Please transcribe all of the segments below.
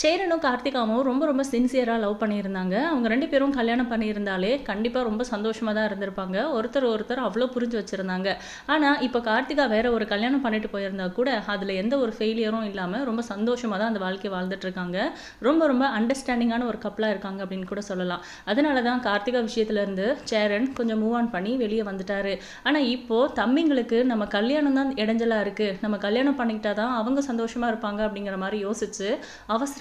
சேரனும் கார்த்திகாவும் ரொம்ப ரொம்ப சின்சியராக லவ் பண்ணியிருந்தாங்க. அவங்க ரெண்டு பேரும் கல்யாணம் பண்ணியிருந்தாலே கண்டிப்பாக ரொம்ப சந்தோஷமாக தான் இருந்திருப்பாங்க. ஒருத்தர் ஒருத்தர் அவ்வளோ புரிஞ்சு வச்சுருந்தாங்க. ஆனால் இப்போ கார்த்திகா வேற ஒரு கல்யாணம் பண்ணிட்டு போயிருந்தா கூட அதில் எந்த ஒரு ஃபெயிலியரும் இல்லாமல் ரொம்ப சந்தோஷமாக தான் அந்த வாழ்க்கையை வாழ்ந்துட்டுருக்காங்க. ரொம்ப ரொம்ப அண்டர்ஸ்டாண்டிங்கான ஒரு கப்பலாக இருக்காங்க அப்படின்னு கூட சொல்லலாம். அதனால தான் கார்த்திகா விஷயத்துலேருந்து சேரன் கொஞ்சம் மூவ் ஆன் பண்ணி வெளியே வந்துட்டாரு. ஆனால் இப்போது தம்பிங்களுக்கு நம்ம கல்யாணம் தான் இடைஞ்சலாக இருக்குது நம்ம கல்யாணம் பண்ணிக்கிட்டா தான் அவங்க சந்தோஷமாக இருப்பாங்க அப்படிங்கிற மாதிரி யோசிச்சு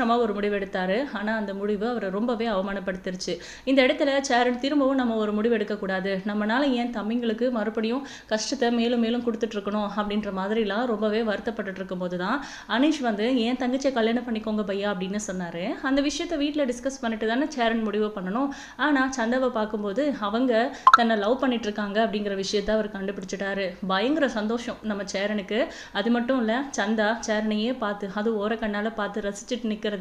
அவசரமாக ஒரு முடிவு எடுத்தார். ஆனால் அந்த முடிவு அவரை ரொம்பவே அவமானப்படுத்திருச்சு. இந்த இடத்துல சேரன் திரும்பவும் நம்ம ஒரு முடிவு எடுக்கக்கூடாது. நம்மனால ஏன் தம்பிங்களுக்கு மறுபடியும் கஷ்டத்தை மேலும் மேலும் கொடுத்துட்ருக்கணும் அப்படின்ற மாதிரிலாம் ரொம்பவே வருத்தப்பட்டுட்டு இருக்கும்போது தான் அனீஷ் வந்து ஏன் தங்கச்சியை கல்யாணம் பண்ணிக்கோங்க பையா? அப்படின்னு சொன்னார். அந்த விஷயத்த வீட்டில் டிஸ்கஸ் பண்ணிட்டு தானே சேரன் முடிவு பண்ணணும். ஆனால் சந்தாவை பார்க்கும்போது அவங்க தன்னை லவ் பண்ணிட்டு இருக்காங்க அப்படிங்கிற விஷயத்த அவர் கண்டுபிடிச்சிட்டாரு. பயங்கர சந்தோஷம் நம்ம சேரனுக்கு. அது மட்டும் இல்லை சந்தா சேரனையே பார்த்து அது ஓர கண்ணால் பார்த்து ரசிச்சுட்டு நிற்கிறது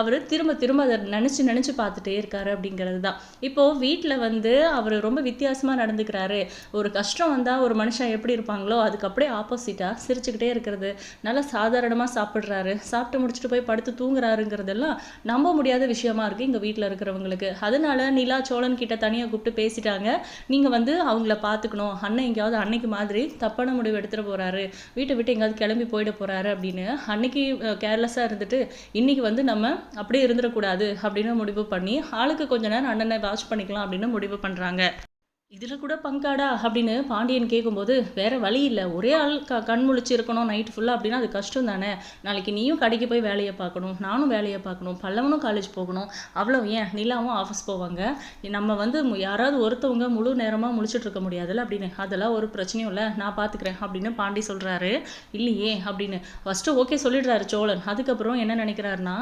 அவர் திரும்ப திரும்ப அதை நினச்சி நினச்சி பார்த்துட்டே இருக்காரு அப்படிங்கிறது தான். இப்போது வீட்டில் வந்து அவர் ரொம்ப வித்தியாசமாக நடந்துக்கிறாரு. ஒரு கஷ்டம் வந்தால் ஒரு மனுஷன் எப்படி இருப்பாங்களோ அதுக்கு அப்படியே ஆப்போசிட்டாக சிரிச்சுக்கிட்டே இருக்கிறது. நல்லா சாதாரணமாக சாப்பிட்றாரு. சாப்பிட்டு முடிச்சுட்டு போய் படுத்து தூங்குறாருங்கிறதெல்லாம் நம்ப முடியாத விஷயமா இருக்குது இங்கே வீட்டில் இருக்கிறவங்களுக்கு. அதனால நிலா சோழன் கிட்ட தனியாக கூப்பிட்டு பேசிட்டாங்க. நீங்கள் வந்து அவங்கள பார்த்துக்கணும். அண்ணன் எங்கேயாவது அன்னைக்கு மாதிரி தப்பான முடிவு எடுத்துகிட்டு போகிறாரு வீட்டை விட்டு எங்கேயாவது கிளம்பி போயிட போகிறாரு அப்படின்னு அன்னைக்கு கேர்லெஸ்ஸாக இருந்துட்டு இன்னைக்கு வந்து நம்ம அப்படியே இருந்துடக்கூடாது அப்படின்னு முடிவு பண்ணி ஆளுக்கு கொஞ்ச நேரம் அண்ணனை வாட்ச் பண்ணிக்கலாம் அப்படின்னு முடிவு பண்ணுறாங்க இதில் கூட பங்காடா அப்படின்னு பாண்டியன் கேட்கும்போது வேறு வழி இல்லை. ஒரே ஆள் க கண் முழிச்சு இருக்கணும் நைட் ஃபுல்லாக அப்படின்னா அது கஷ்டம் தானே. நாளைக்கு நீயும் கடைக்கு போய் வேலையை பார்க்கணும் நானும் வேலையை பார்க்கணும் பல்லவனும் காலேஜ் போகணும். அவ்வளோ ஏன்? நிலாவும் ஆஃபீஸ் போவாங்க. நம்ம வந்து யாராவது ஒருத்தவங்க முழு நேரமாக முழிச்சிட்டு இருக்க முடியாதுல்ல அப்படின்னு. அதெல்லாம் ஒரு பிரச்சனையும் இல்லை. நான் பார்த்துக்கிறேன் அப்படின்னு பாண்டி சொல்கிறாரு இல்லையே அப்படின்னு. ஃபஸ்ட்டு ஓகே சொல்லிடுறாரு சோழன். அதுக்கப்புறம் என்ன நினைக்கிறாருன்னா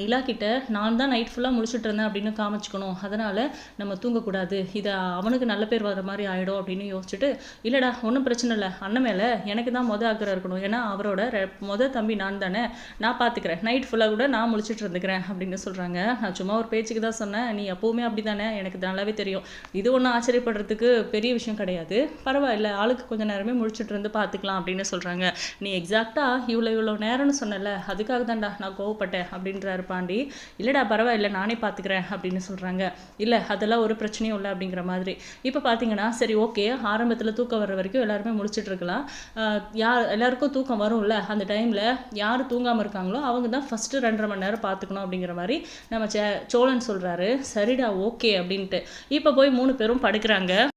நிலா கிட்ட நான் தான் நைட் ஃபுல்லாக முழிச்சிட்டு இருந்தேன் அப்படின்னு காமிச்சுக்கணும். அதனால் நம்ம தூங்கக்கூடாது. இதை அவனுக்கு நல்ல நல்ல பேர் வர மாதிரி ஆகிடும் அப்படின்னு யோசிச்சுட்டு இல்லைடா ஒன்றும் பிரச்சனை இல்லை. அண்ணன் மேலே எனக்கு தான் மொதல் அக்கறை இருக்கணும். ஏன்னா அவரோட ரெ- தம்பி நான் தானே. நான் பார்த்துக்கிறேன் நைட் ஃபுல்லாக கூட நான் முழிச்சிட்டு இருந்துக்கிறேன் அப்படின்னு சொல்கிறாங்க நான் சும்மா ஒரு பேச்சுக்கு தான் சொன்னேன். நீ எப்போவுமே அப்படி தானே. எனக்கு நல்லாவே தெரியும். இது ஒன்றும் ஆச்சரியப்படுறதுக்கு பெரிய விஷயம் கிடையாது. பரவாயில்ல ஆளுக்கு கொஞ்சம் நேரமே முழிச்சிட்டு இருந்து பார்த்துக்கலாம் அப்படின்னு சொல்கிறாங்க நீ எக்ஸாக்டாக இவ்வளோ இவ்வளோ நேரம்னு சொன்னல அதுக்காக தான்டா நான் கோவப்பட்டேன் அப்படின்றாரு பாண்டி. இல்லைடா பரவாயில்ல நானே பார்த்துக்கிறேன் அப்படின்னு சொல்கிறாங்க இல்லை அதெல்லாம் ஒரு பிரச்சனையும் இல்லை அப்படிங்கிற மாதிரி. இப்போ பார்த்தீங்கன்னா சரி ஓகே ஆரம்பத்தில் தூக்கம் வர்ற வரைக்கும் எல்லாருமே முடிச்சுட்டு இருக்கலாம் யார் எல்லாருக்கும் தூக்கம் வரும்ல அந்த டைமில் யார் தூங்காமல் இருக்காங்களோ அவங்க தான் ஃபஸ்ட்டு ரெண்டரை மணி நேரம் பார்த்துக்கணும் அப்படிங்கிற மாதிரி நம்ம சே சோழன் சொல்கிறாரு சரிடா ஓகே அப்படின்ட்டு. இப்போ போய் மூணு பேரும் படுக்கிறாங்க.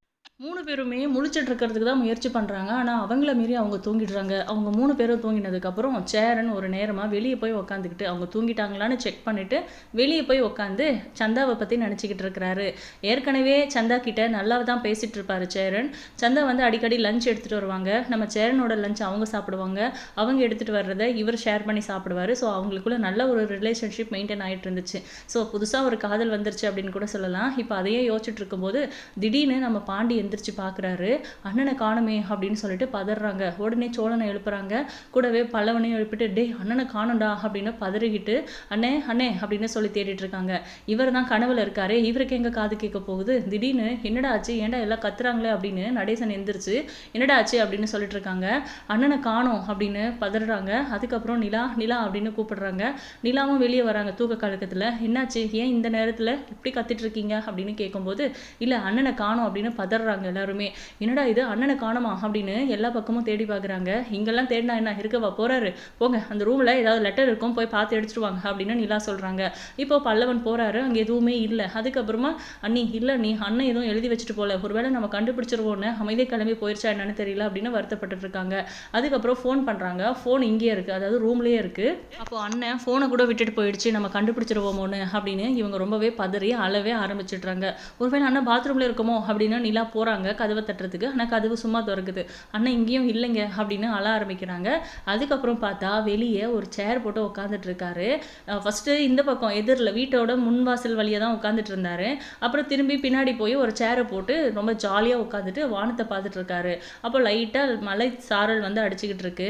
மூணு பேருமே முழிச்சிட்டு இருக்கிறதுக்கு தான் முயற்சி பண்ணுறாங்க ஆனால் அவங்கள மீறி அவங்க தூங்கிடுறாங்க. அவங்க மூணு பேரும் தூங்கினதுக்கப்புறம் சேரன் ஒரு நேரமாக வெளியே போய் உக்காந்துக்கிட்டு அவங்க தூங்கிட்டாங்களான்னு செக் பண்ணிவிட்டு வெளியே போய் உக்காந்து சந்தாவை பற்றி நினச்சிக்கிட்டு இருக்கிறாரு. ஏற்கனவே சந்தா கிட்ட நல்லா தான் பேசிகிட்டு இருப்பார் சேரன் சந்தா வந்து அடிக்கடி லஞ்ச் எடுத்துகிட்டு வருவாங்க. நம்ம சேரனோட லஞ்ச் அவங்க சாப்பிடுவாங்க. அவங்க எடுத்துகிட்டு வர்றதை இவர் ஷேர் பண்ணி சாப்பிடுவார். ஸோ அவங்களுக்குள்ள நல்ல ஒரு ரிலேஷன்ஷிப் மெயின்டைன் ஆகிட்டு இருந்துச்சு. ஸோ புதுசாக ஒரு காதல் வந்துருச்சு அப்படின்னு கூட சொல்லலாம். இப்போ அதையே யோசிச்சுட்டு இருக்கும்போது திடீர்னு நம்ம பாண்டி எந்திரிச்சு பார்க்குறாரு அண்ணனை காணுமே அப்படின்னு சொல்லிட்டு பதறாங்க. உடனே சோழனை எழுப்புறாங்க. கூடவே பல்லவனையும் எழுப்பிட்டு டே அண்ணனை காணும்டா அப்படின்னு பதறிக்கிட்டு அண்ணே அண்ணே அப்படின்னு சொல்லி தேடிட்டு இருக்காங்க. இவர் தான் கனவுல இருக்காரு. இவருக்கு எங்க காது கேட்க போகுது? திடீர்னு என்னடா ஆச்சு? ஏன்டா எல்லாம் கத்துறாங்களே? அப்படின்னு நடேசன் எந்திரிச்சு என்னடா ஆச்சு? அப்படின்னு சொல்லிட்டு இருக்காங்க. அண்ணனை காணோம் அப்படின்னு பதறாங்க. அதுக்கப்புறம் நிலா நிலா அப்படின்னு கூப்பிடுறாங்க. நிலாவும் வெளியே வராங்க தூக்க கலக்கத்தில். என்னாச்சு? ஏன் இந்த நேரத்தில் இப்படி கத்திட்டு இருக்கீங்க? அப்படின்னு கேட்கும்போது இல்லை அண்ணனை காணோம் அப்படின்னு பதறாங்க. எல்லாருமே. என்னடா இது அண்ணனை காணுமா? அப்படின்னு எல்லா பக்கமும் தேடி பார்க்குறாங்க இங்கெல்லாம் தேடினா என்ன? இருக்கவா? போறாரு. போங்க அந்த ரூமில் ஏதாவது லெட்டர் இருக்கும் போய் பார்த்து எடுத்துட்டு வாங்க அப்படின்னு நிலா சொல்கிறாங்க இப்போ பல்லவன் போறாரு அங்கே எதுவுமே இல்லை. அதுக்கப்புறமா அண்ணி இல்லை நீ அண்ணன் எதுவும் எழுதி வச்சுட்டு போல. ஒருவேளை நம்ம கண்டுபிடிச்சிருவோன்னு அமைதி கிளம்பி போயிருச்சா என்னன்னு தெரியல அப்படின்னு வருத்தப்பட்டு இருக்காங்க. அதுக்கப்புறம் ஃபோன் பண்ணுறாங்க ஃபோன் இங்கேயே இருக்குது அதாவது ரூம்லேயே இருக்குது அப்போ அண்ணன் ஃபோனை கூட விட்டுட்டு போயிடுச்சு. நம்ம கண்டுபிடிச்சிருவோமோன்னு அப்படின்னு இவங்க ரொம்பவே பதறி அளவே ஆரம்பிச்சிடுறாங்க. ஒருவேளை அண்ணன் பாத்ரூமில் இருக்குமோ அப்படின்னு நிலா போ போகிறாங்க கதவை தட்டுறதுக்கு. ஆனால் கதவு சும்மா திறக்குது. அண்ணன் இங்கேயும் இல்லைங்க அப்படின்னு அழ ஆரம்பிக்கிறாங்க. அதுக்கப்புறம் பார்த்தா வெளியே ஒரு சேர் போட்டு உட்காந்துட்டு இருக்காரு. ஃபஸ்ட்டு இந்த பக்கம் எதிரில் வீட்டோட முன்வாசல் வழியாக தான் உட்காந்துட்டு இருந்தாரு. அப்புறம் திரும்பி பின்னாடி போய் ஒரு சேரை போட்டு ரொம்ப ஜாலியாக உட்காந்துட்டு வானத்தை பார்த்துட்டு இருக்காரு. அப்போ லைட்டாக மலை சாரல் வந்து அடிச்சுக்கிட்டு இருக்கு.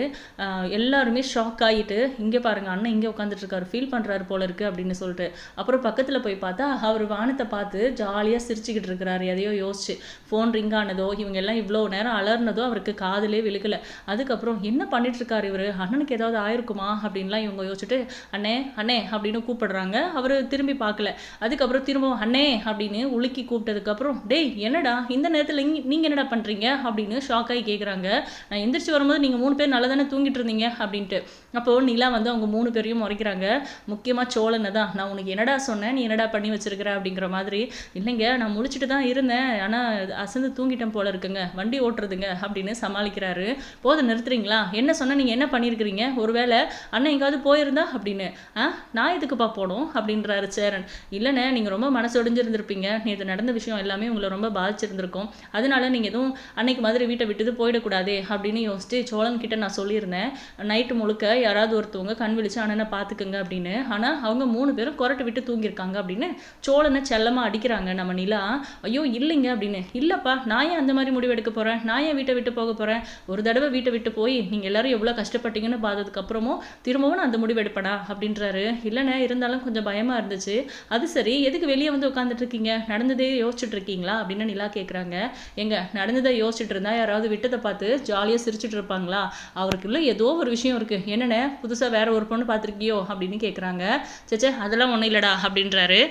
எல்லாருமே ஷாக் ஆகிட்டு இங்கே பாருங்க அண்ணன் இங்கே உட்காந்துட்டு இருக்காரு. ஃபீல் பண்ணுறாரு போல இருக்கு அப்படின்னு சொல்லிட்டு. அப்புறம் பக்கத்தில் போய் பார்த்தா அவர் வானத்தை பார்த்து ஜாலியாக சிரிச்சுக்கிட்டு இருக்கிறாரு. எதையோ யோசிச்சு. ஃபோன் ரிங் ஆனதோ இவங்க எல்லாம் இவ்வளோ நேரம் அலர்னதோ அவருக்கு காதலே விழுக்கல அதுக்கப்புறம் என்ன பண்ணிட்டுருக்காரு இவர்? அண்ணனுக்கு ஏதாவது ஆயிருக்குமா? அப்படின்லாம் இவங்க யோசிச்சுட்டு அண்ணே அண்ணே அப்படின்னு கூப்பிடுறாங்க. அவர் திரும்பி பார்க்கல. அதுக்கப்புறம் திரும்பவும் அண்ணே அப்படின்னு உலுக்கி கூப்பிட்டதுக்கப்புறம் டேய் என்னடா இந்த நேரத்தில் நீங்கள் என்னடா பண்ணுறீங்க அப்படின்னு ஷாக் ஆகி கேட்குறாங்க நான் எந்திரிச்சு வரும்போது நீங்கள் மூணு பேர் நல்லா தானே தூங்கிட்டு இருந்தீங்க? அப்படின்ட்டு. அப்போது நிலா வந்து அவங்க மூணு பேரையும் முறைக்கிறாங்க. முக்கியமாக சோழனை தான். நான் உனக்கு என்னடா சொன்னேன்? நீ என்னடா பண்ணி வச்சிருக்கிற? அப்படிங்கிற மாதிரி இல்லைங்க நான் முழிச்சிட்டு தான் இருந்தேன். ஆனால் அசந்து தூங்கிட்டேன் போல இருக்குங்க. வண்டி ஓட்டுறதுங்க அப்படின்னு சமாளிக்கிறாரு. போதும் நிறுத்துறீங்களா? என்ன சொன்னால் நீங்கள் என்ன பண்ணியிருக்கிறீங்க ஒருவேளை அண்ணன் எங்காவது போயிருந்தா அப்படின்னு. ஆ? நான் எதுக்குப்பா போகணும் அப்படின்றாரு சேரன். இல்லைண்ணே நீங்கள் ரொம்ப மனசொடிஞ்சிருந்திருப்பீங்க நேற்று நடந்த விஷயம் எல்லாமே உங்களை ரொம்ப பாதிச்சிருந்திருக்கும். அதனால நீங்கள் எதுவும் அன்னைக்கு மாதிரி வீட்டை விட்டுது போயிடக்கூடாதே அப்படின்னு யோசிச்சு சோழன் கிட்ட நான் சொல்லியிருந்தேன். நைட்டு முழுக்க யாராவது ஒருத்தவங்க கண் விழிச்சு அண்ணனை பார்த்துக்குங்க அப்படின்னு. ஆனால் அவங்க மூணு பேரும் கொரட்டை விட்டு தூங்கியிருக்காங்க அப்படின்னு சோழனை செல்லமாக அடிக்கிறாங்க நம்ம நிலா. ஐயோ இல்லைங்க அப்படின்னு. இல்லை இல்லைப்பா நான் ஏன் அந்த மாதிரி முடிவு எடுக்க போகிறேன் நான் ஏன் வீட்டை விட்டு போக போகிறேன் ஒரு தடவை வீட்டை விட்டு போய் நீங்கள் எல்லாரும் எவ்வளோ கஷ்டப்பட்டீங்கன்னு பார்த்ததுக்கப்புறமும் திரும்பவும் நான் அந்த முடிவு எடுப்பேனா? அப்படின்றாரு. இல்லைண்ணே இருந்தாலும் கொஞ்சம் பயமாக இருந்துச்சு. அது சரி எதுக்கு வெளியே வந்து உட்காந்துட்டு இருக்கீங்க? நடந்ததே யோசிச்சுட்டு இருக்கீங்களா? அப்படின்னு நிலா கேட்குறாங்க எங்க நடந்ததை யோசிச்சுட்டு இருந்தா யாராவது விட்டதை பார்த்து ஜாலியாக சிரிச்சுட்டு இருப்பாங்களா? அவருக்குள்ள ஏதோ ஒரு விஷயம் இருக்கு. என்னண்ணே புதுசாக வேற ஒரு பொண்ணு பார்த்துருக்கியோ? அப்படின்னு கேட்குறாங்க சேச்சே அதெல்லாம் ஒன்றும் இல்லைடா அப்படின்றாரு.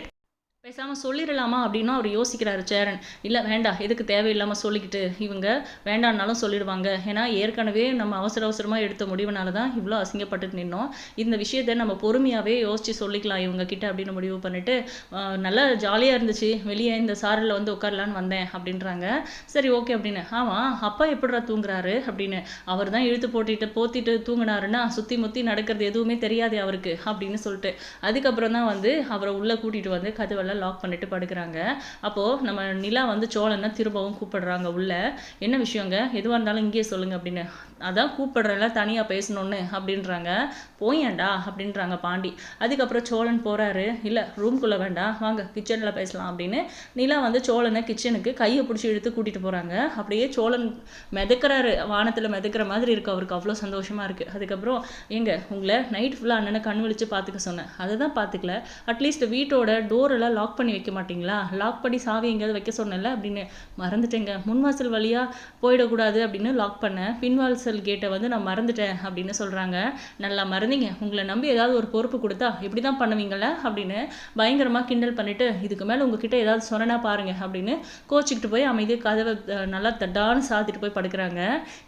பேசாமல் சொல்லிடலாமா அப்படின்னு அவர் யோசிக்கிறாரு சேரன் இல்லை வேண்டாம் எதுக்கு தேவையில்லாமல் சொல்லிக்கிட்டு இவங்க வேண்டான்னாலும் சொல்லிடுவாங்க. ஏன்னா ஏற்கனவே நம்ம அவசர அவசரமாக எடுத்த முடிவுனால தான் இவ்வளோ அசிங்கப்பட்டு நின்னோம். இந்த விஷயத்தை நம்ம பொறுமையாகவே யோசித்து சொல்லிக்கலாம் இவங்க கிட்ட அப்படின்னு முடிவு பண்ணிட்டு நல்லா ஜாலியாக இருந்துச்சு வெளியே இந்த சாரில் வந்து உட்காரலான்னு வந்தேன் அப்படின்றாங்க. சரி ஓகே அப்படின்னு. ஆமாம் அப்பா எப்படிரா தூங்குறாரு? அப்படின்னு. அவர் தான் இழுத்து போட்டிட்டு போத்திட்டு தூங்கினாருன்னா சுற்றி முற்றி நடக்கிறது எதுவுமே தெரியாது அவருக்கு அப்படின்னு சொல்லிட்டு. அதுக்கப்புறம் தான் வந்து அவரை உள்ளே கூட்டிகிட்டு வந்து கதவெல்லாம் லாக் பண்ணிட்டு படுக்கிறாங்க. அப்போது நம்ம நிலா வந்து சோழனை திரும்பவும் கூப்பிடுறாங்க உள்ள. என்ன விஷயங்க? எதுவாக இருந்தாலும் இங்கேயே சொல்லுங்க அப்படின்னு. அதான் கூப்பிடுறேன்ல தனியாக பேசணுன்னு அப்படின்றாங்க. போயேன்டா அப்படின்றாங்க பாண்டி. அதுக்கப்புறம் சோழன் போகிறாரு இல்லை ரூம்குள்ளே வேண்டாம் வாங்க கிச்சனில் பேசலாம் அப்படின்னு. நிலா வந்து சோழனை கிச்சனுக்கு கையை பிடிச்சி இழுத்து கூட்டிகிட்டு போகிறாங்க அப்படியே சோழன் மிதக்கிறாரு. வானத்தில் மிதக்கிற மாதிரி இருக்குது அவருக்கு. அவ்வளோ சந்தோஷமாக இருக்குது அதுக்கப்புறம் எங்க உங்களை நைட் ஃபுல்லாக அண்ணனை கண் விழிச்சு பார்த்துக்க சொன்னேன். அதை தான் பார்த்துக்கல. அட்லீஸ்ட் வீட்டோட டோரெல்லாம் லாக் பண்ணி வைக்க மாட்டிங்களா? லாக் பண்ணி சாவி எங்கேயாவது வைக்க சொன்னேன்ல அப்படின்னு. மறந்துட்டேங்க. முன்வாசல் வழியாக போயிடக்கூடாது அப்படின்னு லாக் பண்ணேன். பின்வாசல் கேட்டை வந்து நான் மறந்துட்டேன் அப்படின்னு சொல்கிறாங்க நல்லா மறந்து குழந்தைங்க உங்களை நம்பி ஏதாவது ஒரு பொறுப்பு கொடுத்தா இப்படி தான் பண்ணுவீங்கள அப்படின்னு பயங்கரமாக கிண்டல் பண்ணிவிட்டு இதுக்கு மேலே உங்ககிட்ட ஏதாவது சொன்னனா பாருங்க அப்படின்னு கோச்சிக்கிட்டு போய் அமைதியாக கதவை நல்லா தட்டான்னு சாத்திட்டு போய் படுக்கிறாங்க.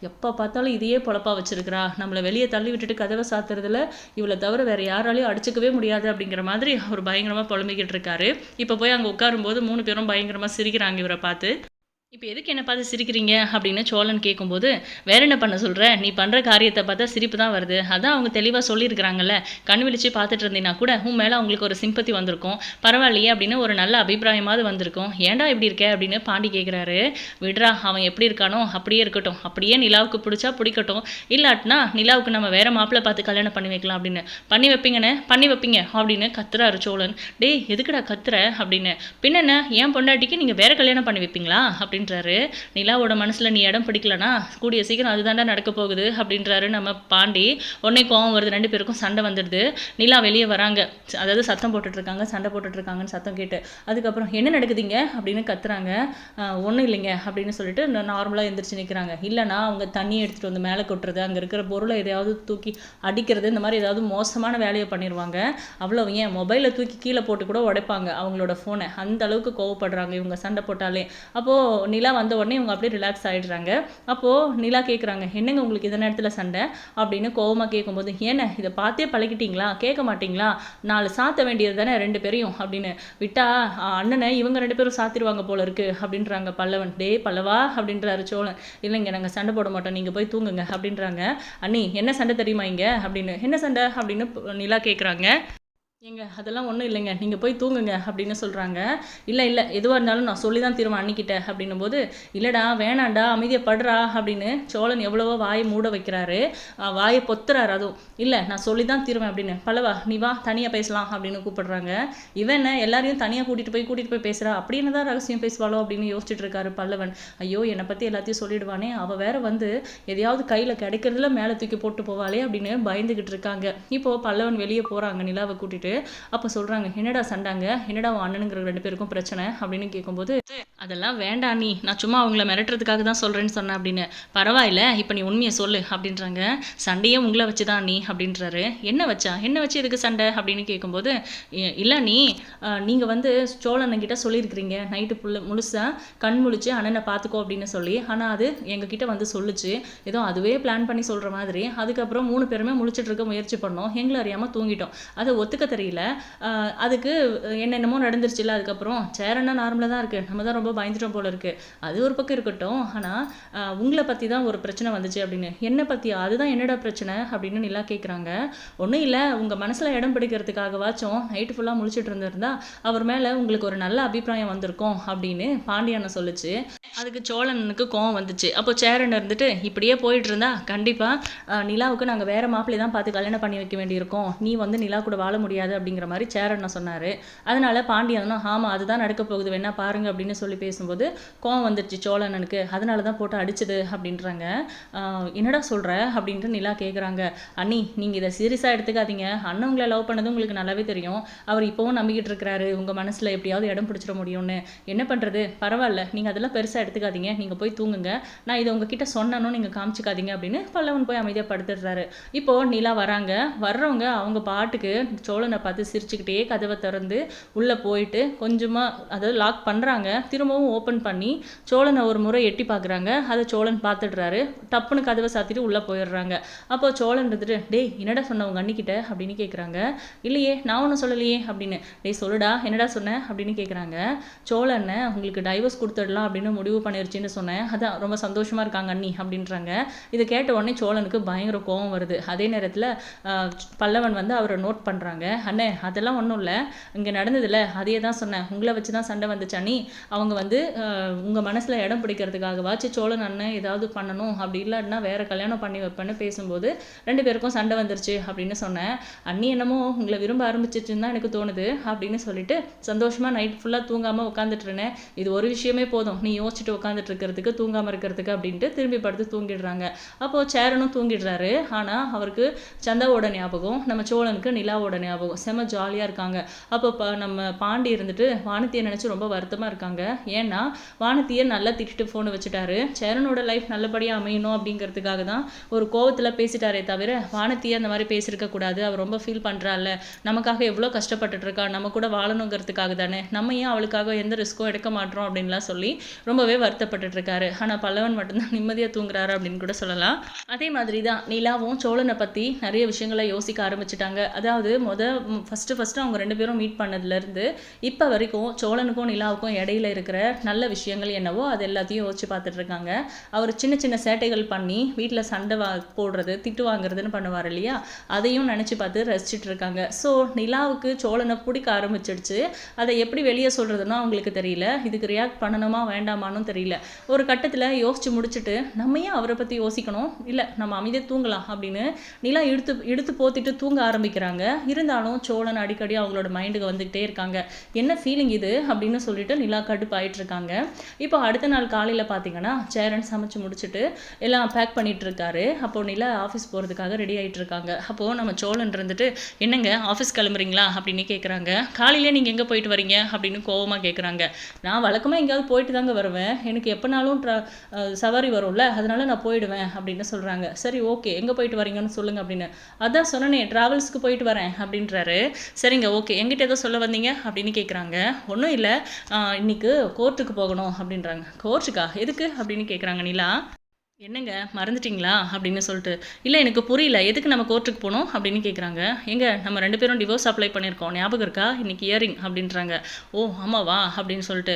எப்போ பார்த்தாலும் இதையே பொழப்பா வச்சிருக்கிறா. நம்மளை வெளியே தள்ளி விட்டுட்டு கதவை சாத்துறதுல இவளை தவிர வேறு யாராலையும் அடிச்சுக்கவே முடியாது அப்படிங்கிற மாதிரி அவர் பயங்கரமாக புலம்பிக்கிட்டு இருக்காரு. இப்போ போய் அங்கே உட்காரும்போது மூணு பேரும் பயங்கரமாக சிரிக்கிறாங்க இவரை பார்த்து. இப்போ எதுக்கு என்ன பார்த்து சிரிக்கிறீங்க? அப்படின்னு சோழன் கேட்கும்போது வேற என்ன பண்ண சொல்கிற நீ பண்ணுற காரியத்தை பார்த்தா சிரிப்பு தான் வருது. அதான் அவங்க தெளிவாக சொல்லியிருக்கிறாங்கல்ல. கண் விழிச்சு பார்த்துட்டு இருந்தீங்கன்னா கூட உன் மேலே அவங்களுக்கு ஒரு சிம்பத்தி வந்திருக்கும். பரவாயில்லையே அப்படின்னு ஒரு நல்ல அபிப்பிராயமாவது வந்திருக்கும். ஏன்டா இப்படி இருக்க? அப்படின்னு பாண்டி கேட்குறாரு விட்றா அவன் எப்படி இருக்கானோ அப்படியே இருக்கட்டும். அப்படியே நிலாவுக்கு பிடிச்சா பிடிக்கட்டும். இல்லாட்டினா நிலாவுக்கு நம்ம வேற மாப்பிள்ளை பார்த்து கல்யாணம் பண்ணி வைக்கலாம் அப்படின்னு. பண்ணி வைப்பீங்கண்ணே பண்ணி வைப்பீங்க அப்படின்னு கத்துறாரு சோழன். டேய் எதுக்குடா கத்துற? அப்படின்னு. பின்னென்ன என் ஏன் பொண்டாட்டிக்கு நீங்கள் வேற கல்யாணம் பண்ணி வைப்பீங்களா? அப்படின்னு அப்படின்றாரு. நிலாவோட மனசில் நீ இடம் பிடிக்கலனா கூடிய சீக்கிரம் அதுதாண்டா நடக்க போகுது அப்படின்றாரு நம்ம பாண்டி. உடனே கோவம் வருது ரெண்டு பேருக்கும் சண்டை வந்துடுது. நிலா வெளியே வராங்க. அதாவது சத்தம் போட்டுட்டு இருக்காங்க சண்டை போட்டுட்டு இருக்காங்கன்னு சத்தம் கேட்டு. அதுக்கப்புறம் என்ன நடக்குதுங்க? அப்படின்னு கத்துறாங்க. ஒன்றும் இல்லைங்க அப்படின்னு சொல்லிட்டு நார்மலாக எந்திரிச்சு நிற்கிறாங்க இல்லைனா அவங்க தண்ணியை எடுத்துகிட்டு வந்து மேலே கொட்டுறது அங்கே இருக்கிற பொருளை எதையாவது தூக்கி அடிக்கிறது இந்த மாதிரி ஏதாவது மோசமான வேலையை பண்ணிடுவாங்க அவ்வளோ ஏன்? மொபைலை தூக்கி கீழே போட்டு கூட உடைப்பாங்க அவங்களோட ஃபோனை அந்த அளவுக்கு கோவப்படுறாங்க இவங்க சண்டை போட்டாலே. அப்போது நிலா வந்த உடனே இவங்க அப்படியே ரிலாக்ஸ் ஆகிடுறாங்க அப்போது நிலா கேட்குறாங்க என்னங்க உங்களுக்கு இந்த நேரத்தில் சண்டை? அப்படின்னு கோவமாக கேட்கும்போது ஏன்னா இதை பார்த்தே பழகிட்டீங்களா? கேட்க மாட்டீங்களா? நாலு சாத்த வேண்டியது தானே ரெண்டு பேரையும்? அப்படின்னு. விட்டா அண்ணனை இவங்க ரெண்டு பேரும் சாத்திடுவாங்க போல இருக்கு. அப்படின்றாங்க பல்லவன். டேய் பல்லவா? அப்படின்றாரு சோழன். இல்லைங்க நாங்கள் சண்டை போட மாட்டோம். நீங்கள் போய் தூங்குங்க. அப்படின்றாங்க. அண்ணி என்ன சண்டை தெரியுமா இங்கே? அப்படின்னு. என்ன சண்டை? அப்படின்னு நிலா கேட்குறாங்க ஏங்க அதெல்லாம் ஒன்றும் இல்லைங்க. நீங்கள் போய் தூங்குங்க அப்படின்னு சொல்கிறாங்க இல்லை இல்லை எதுவாக இருந்தாலும் நான் சொல்லி தான் திரும்ப அன்னிக்கிட்ட அப்படின்னும் போது இல்லைடா வேணாண்டா அமைதியப்படுறா அப்படின்னு சோழன் எவ்வளவோ வாயை மூட வைக்கிறாரு. வாயை பொத்துறாரு அதுவும். இல்லை நான் சொல்லி தான் தீருவேன் அப்படின்னு. பல்லவா நீ வா தனியாக பேசலாம் அப்படின்னு கூப்பிடுறாங்க. இவன் என்ன எல்லாரையும் தனியாக கூட்டிகிட்டு போய் கூட்டிகிட்டு போய் பேசுகிறா அப்படின்னு தான் ரகசியம் பேசுவாளோ அப்படின்னு யோசிச்சுட்டு இருக்காரு பல்லவன். ஐயோ என்னை பற்றி எல்லாத்தையும் சொல்லிடுவானே. அவள் வேற வந்து எதையாவது கையில் கிடைக்கிறதுல மேலே தூக்கி போட்டு போவாளே அப்படின்னு பயந்துக்கிட்டு இருக்காங்க இப்போது பல்லவன் வெளியே போகிறாங்க நிலாவை கூட்டிகிட்டு கூட்டிட்டு அப்போ சொல்கிறாங்க என்னடா சண்டாங்க? என்னடா உன் அண்ணனுங்கிற ரெண்டு பேருக்கும் பிரச்சனை? அப்படின்னு கேட்கும்போது அதெல்லாம் வேண்டாம் நீ. நான் சும்மா அவங்கள மிரட்டுறதுக்காக தான் சொல்கிறேன்னு சொன்னேன் அப்படின்னு. பரவாயில்ல. இப்போ நீ உண்மையை சொல்லு அப்படின்றாங்க. சண்டையே உங்களை வச்சு தான் நீ அப்படின்றாரு. என்ன வச்சா? என்ன வச்சு எதுக்கு சண்டை? அப்படின்னு கேட்கும்போது இல்லை நீ நீங்கள் வந்து சோழனங்கிட்ட சொல்லியிருக்கிறீங்க. நைட்டு புள்ள முழுசாக கண் முழிச்சு அண்ணனை பார்த்துக்கோ அப்படின்னு சொல்லி. ஆனால் அது எங்ககிட்ட வந்து சொல்லுச்சு. ஏதோ அதுவே பிளான் பண்ணி சொல்கிற மாதிரி. அதுக்கப்புறம் மூணு பேருமே முழிச்சிட்டு இருக்க முயற்சி பண்ணோம். எங்களை அறியாமல் தூங்கிட்டோம். அதை ஒத்துக்க தெரியல. அதுக்கு என்னென்னமோ நடந்துருச்சுல அதுக்கப்புறம் சேரன்னா நார்மலாக தான் இருக்குது நம்ம தான் ரொம்ப பயந்துட்டோம் போல இருக்குது அது ஒரு பக்கம் இருக்கட்டும். ஆனால் உங்களை பற்றி தான் ஒரு பிரச்சனை வந்துச்சு அப்படின்னு. என்னை பற்றியா அதுதான் என்னடா பிரச்சனை அப்படின்னு நிலா கேட்குறாங்க ஒன்றும் இல்லை உங்கள் மனசில் இடம் பிடிக்கிறதுக்காகவாச்சும் நைட்டு ஃபுல்லாக முழிச்சிட்டு இருந்திருந்தா அவர் மேலே உங்களுக்கு ஒரு நல்ல அபிப்பிராயம் வந்திருக்கும் அப்படின்னு பாண்டியனை சொல்லுச்சு. அதுக்கு சோழனுக்கு கோவம் வந்துச்சு. அப்போ சேரன் இருந்துட்டு இப்படியே போயிட்டு இருந்தா கண்டிப்பாக நிலாவுக்கு நாங்கள் வேறு மாப்பிள்ளை தான் பார்த்து கல்யாணம் பண்ணி வைக்க வேண்டியிருக்கோம். நீ வந்து நிலா கூட வாழ முடியாது. அப்படிங்கிற மாதிரி சேரண்ணா சொன்னார். அதனால பாண்டியனும் ஆமாம் அதுதான் நடக்க போகுது. வேணா பாருங்க அப்படின்னு சொல்லி பேசும்போது கோவம் வந்துடுச்சு சோழனனுக்கு. அதனால தான் போட்டு அடிச்சது அப்படின்றாங்க. என்னடா சொல்கிற அப்படின்ட்டு நிலா கேட்குறாங்க அண்ணி நீங்கள் இதை சீரியஸாக எடுத்துக்காதீங்க. அண்ணன் உங்களை லவ் பண்ணது உங்களுக்கு நல்லாவே தெரியும். அவர் இப்போவும் நம்பிக்கிட்டு இருக்கிறாரு. உங்கள் மனசில் எப்படியாவது இடம் பிடிச்சிட முடியும்னு. என்ன பண்ணுறது பரவாயில்ல. நீங்கள் அதெல்லாம் பெருசாக எடுத்துக்காதீங்க. நீங்கள் போய் தூங்குங்க. நான் இதை உங்ககிட்ட சொன்னனும் நீங்கள் காமிச்சிக்காதீங்க அப்படின்னு பல்லவன் போய் அமைதியாக படுத்துடுறாரு. இப்போது நிலா வராங்க. வர்றவங்க அவங்க பாட்டுக்கு சோழன் பார்த்து சிரிச்சுக்கிட்டே கதவை திறந்து உள்ளே போயிட்டு கொஞ்சமாக அதாவது லாக் பண்ணுறாங்க திரும்பவும் ஓப்பன் பண்ணி சோழனை ஒரு முறை எட்டி பார்க்குறாங்க. அதை சோழன் பார்த்துடுறாரு. டப்புன்னு கதவை சாத்திட்டு உள்ளே போயிடுறாங்க. அப்போ சோழன் இருந்துட்டு டேய் என்னடா சொன்ன உங்கள் அண்ணிக்கிட்ட? அப்படின்னு கேட்குறாங்க இல்லையே நான் ஒன்றும் சொல்லலையே அப்படின்னு. டேய் சொல்லுடா என்னடா சொன்ன? அப்படின்னு கேட்குறாங்க சோழனை உங்களுக்கு டைவர்ஸ் கொடுத்துடலாம் அப்படின்னு முடிவு பண்ணிருச்சுன்னு சொன்னேன். அதான் ரொம்ப சந்தோஷமாக இருக்காங்க அண்ணி அப்படின்றாங்க. இதை கேட்ட உடனே சோழனுக்கு பயங்கர கோவம் வருது. அதே நேரத்தில் பல்லவன் வந்து அவரை நோட் பண்ணுறாங்க அண்ணே அதெல்லாம் ஒன்றும் இல்லை. இங்கே நடந்ததில்ல அதையே தான் சொன்னேன். உங்களை வச்சு தான் சண்டை வந்துச்சு அண்ணி அவங்க வந்து உங்கள் மனசில் இடம் பிடிக்கிறதுக்காகவாச்சு சோழன் அண்ணன் ஏதாவது பண்ணணும். அப்படி இல்லைன்னா வேறு கல்யாணம் பண்ணி வைப்பேன்னு பேசும்போது ரெண்டு பேருக்கும் சண்டை வந்துருச்சு அப்படின்னு சொன்னேன். அண்ணி என்னமோ உங்களை விரும்ப ஆரம்பிச்சிச்சுன்னு தான் எனக்கு தோணுது அப்படின்னு சொல்லிட்டு சந்தோஷமாக நைட் ஃபுல்லாக தூங்காமல் உட்காந்துட்டு இருந்தேன் இது ஒரு விஷயமே போதும். நீ யோசிச்சுட்டு உட்காந்துட்டு இருக்கிறதுக்கு தூங்காமல் இருக்கிறதுக்கு அப்படின்ட்டு திரும்பி படுத்து தூங்கிடுறாங்க. அப்போது சேரனும் தூங்கிடுறாரு. ஆனால் அவருக்கு சந்தாவோட ஞாபகம் நம்ம சோழனுக்கு நிலாவோட ஞாபகம். செம ஜாலியாக இருக்காங்க. அப்போ ப நம்ம பாண்டி இருந்துட்டு வானத்தியை நினச்சி ரொம்ப வருத்தமாக இருக்காங்க. ஏன்னா வானத்தியை நல்லா திட்டிட்டு ஃபோனை வச்சுட்டாரு. சேரனோட லைஃப் நல்லபடியாக அமையணும் அப்படிங்கிறதுக்காக தான் ஒரு கோவத்தில் பேசிட்டாரே தவிர வானத்தியை அந்த மாதிரி பேசியிருக்க கூடாது. அவர் ரொம்ப ஃபீல் பண்ணுறாள் நமக்காக எவ்வளோ கஷ்டப்பட்டுட்டு இருக்கா? நம்ம கூட வாழணுங்கிறதுக்காக தானே. நம்ம ஏன் அவளுக்காக எந்த ரிஸ்க்கும் எடுக்க மாட்டோம் அப்படின்லாம் சொல்லி ரொம்பவே வருத்தப்பட்டுட்டு இருக்காரு. ஆனால் பல்லவன் மட்டும்தான் நிம்மதியாக தூங்குறாரு அப்படின்னு கூட சொல்லலாம். அதே மாதிரி தான் நிலாவும் சோழனை பற்றி நிறைய விஷயங்களை யோசிக்க ஆரம்பிச்சிட்டாங்க. அதாவது முத ஃபஸ்ட்டு ஃபஸ்ட்டு அவங்க ரெண்டு பேரும் மீட் பண்ணதுலேருந்து இப்போ வரைக்கும் சோழனுக்கும் நிலாவுக்கும் இடையில இருக்கிற நல்ல விஷயங்கள் என்னவோ அது எல்லாத்தையும் யோசிச்சு பார்த்துட்டு இருக்காங்க. அவர் சின்ன சின்ன சேட்டைகள் பண்ணி வீட்டில் சண்டை வா போடுறது திட்டு வாங்குறதுன்னு பண்ணுவார் இல்லையா? அதையும் நினச்சி பார்த்து ரசிச்சுட்டு இருக்காங்க. ஸோ நிலாவுக்கு சோழனை பிடிக்க ஆரம்பிச்சிடுச்சு. அதை எப்படி வெளியே சொல்கிறதுன்னா அவங்களுக்கு தெரியல. இதுக்கு ரியாக்ட் பண்ணணுமா வேண்டாமான்னு தெரியல. ஒரு கட்டத்தில் யோசிச்சு முடிச்சுட்டு நம்ம ஏன் அவரை பற்றி யோசிக்கணும்? இல்லை நம்ம அமைதியாக தூங்கலாம் அப்படின்னு நிலா இழுத்து இழுத்து போத்திட்டு தூங்க ஆரம்பிக்கிறாங்க. இருந்தாலும் சோழன் அடிக்கடி அவங்களோட மைண்டுக்கு வந்துக்கிட்டே இருக்காங்க. என்ன ஃபீலிங் இது? அப்படின்னு சொல்லிட்டு நிலா கடுப்பாயிட்டு இருக்காங்க. இப்போ அடுத்த நாள் காலையில் பார்த்தீங்கன்னா சேரன் சமைச்சு முடிச்சுட்டு எல்லாம் பேக் பண்ணிட்டு இருக்காரு. அப்போ நிலா ஆஃபீஸ் போகிறதுக்காக ரெடி ஆகிட்டு இருக்காங்க. அப்போது நம்ம சோழன் இருந்துட்டு என்னங்க ஆஃபீஸ் கிளம்புறீங்களா? அப்படின்னு கேட்குறாங்க காலையிலே நீங்கள் எங்கே போயிட்டு வரீங்க? அப்படின்னு கோவமாக கேட்குறாங்க நான் வழக்கமாக எங்கேயாவது போயிட்டு தாங்க வருவேன். எனக்கு எப்போனாலும் ட்ரா சவாரி வரும்ல. அதனால நான் போயிடுவேன். அப்படின்னு சொல்கிறாங்க சரி ஓகே எங்கே போயிட்டு வரீங்கன்னு சொல்லுங்கள் அப்படின்னு. அதான் சொன்னனே ட்ராவல்ஸ்க்கு போயிட்டு வரேன் அப்படின்றாரு சரிங்க ஓகே எங்கிட்ட ஏதோ சொல்ல வந்தீங்க அப்படின்னு கேட்குறாங்க ஒன்றும் இல்லை. இன்னைக்கு கோர்ட்டுக்கு போகணும் அப்படின்றாங்க. கோர்ட்டுக்கா எதுக்கு அப்படின்னு கேட்குறாங்க நிலா. என்னங்க மறந்துட்டீங்களா? அப்படின்னு சொல்லிட்டு. இல்லை எனக்கு புரியல. எதுக்கு நம்ம கோர்ட்டுக்கு போகணும் அப்படின்னு கேட்குறாங்க எங்க நம்ம ரெண்டு பேரும் டிவோர்ஸ் அப்ளை பண்ணியிருக்கோம். ஞாபகம் இருக்கா? இன்னைக்கு இயரிங் அப்படின்றாங்க. ஓ ஆமாவா? அப்படின்னு சொல்லிட்டு.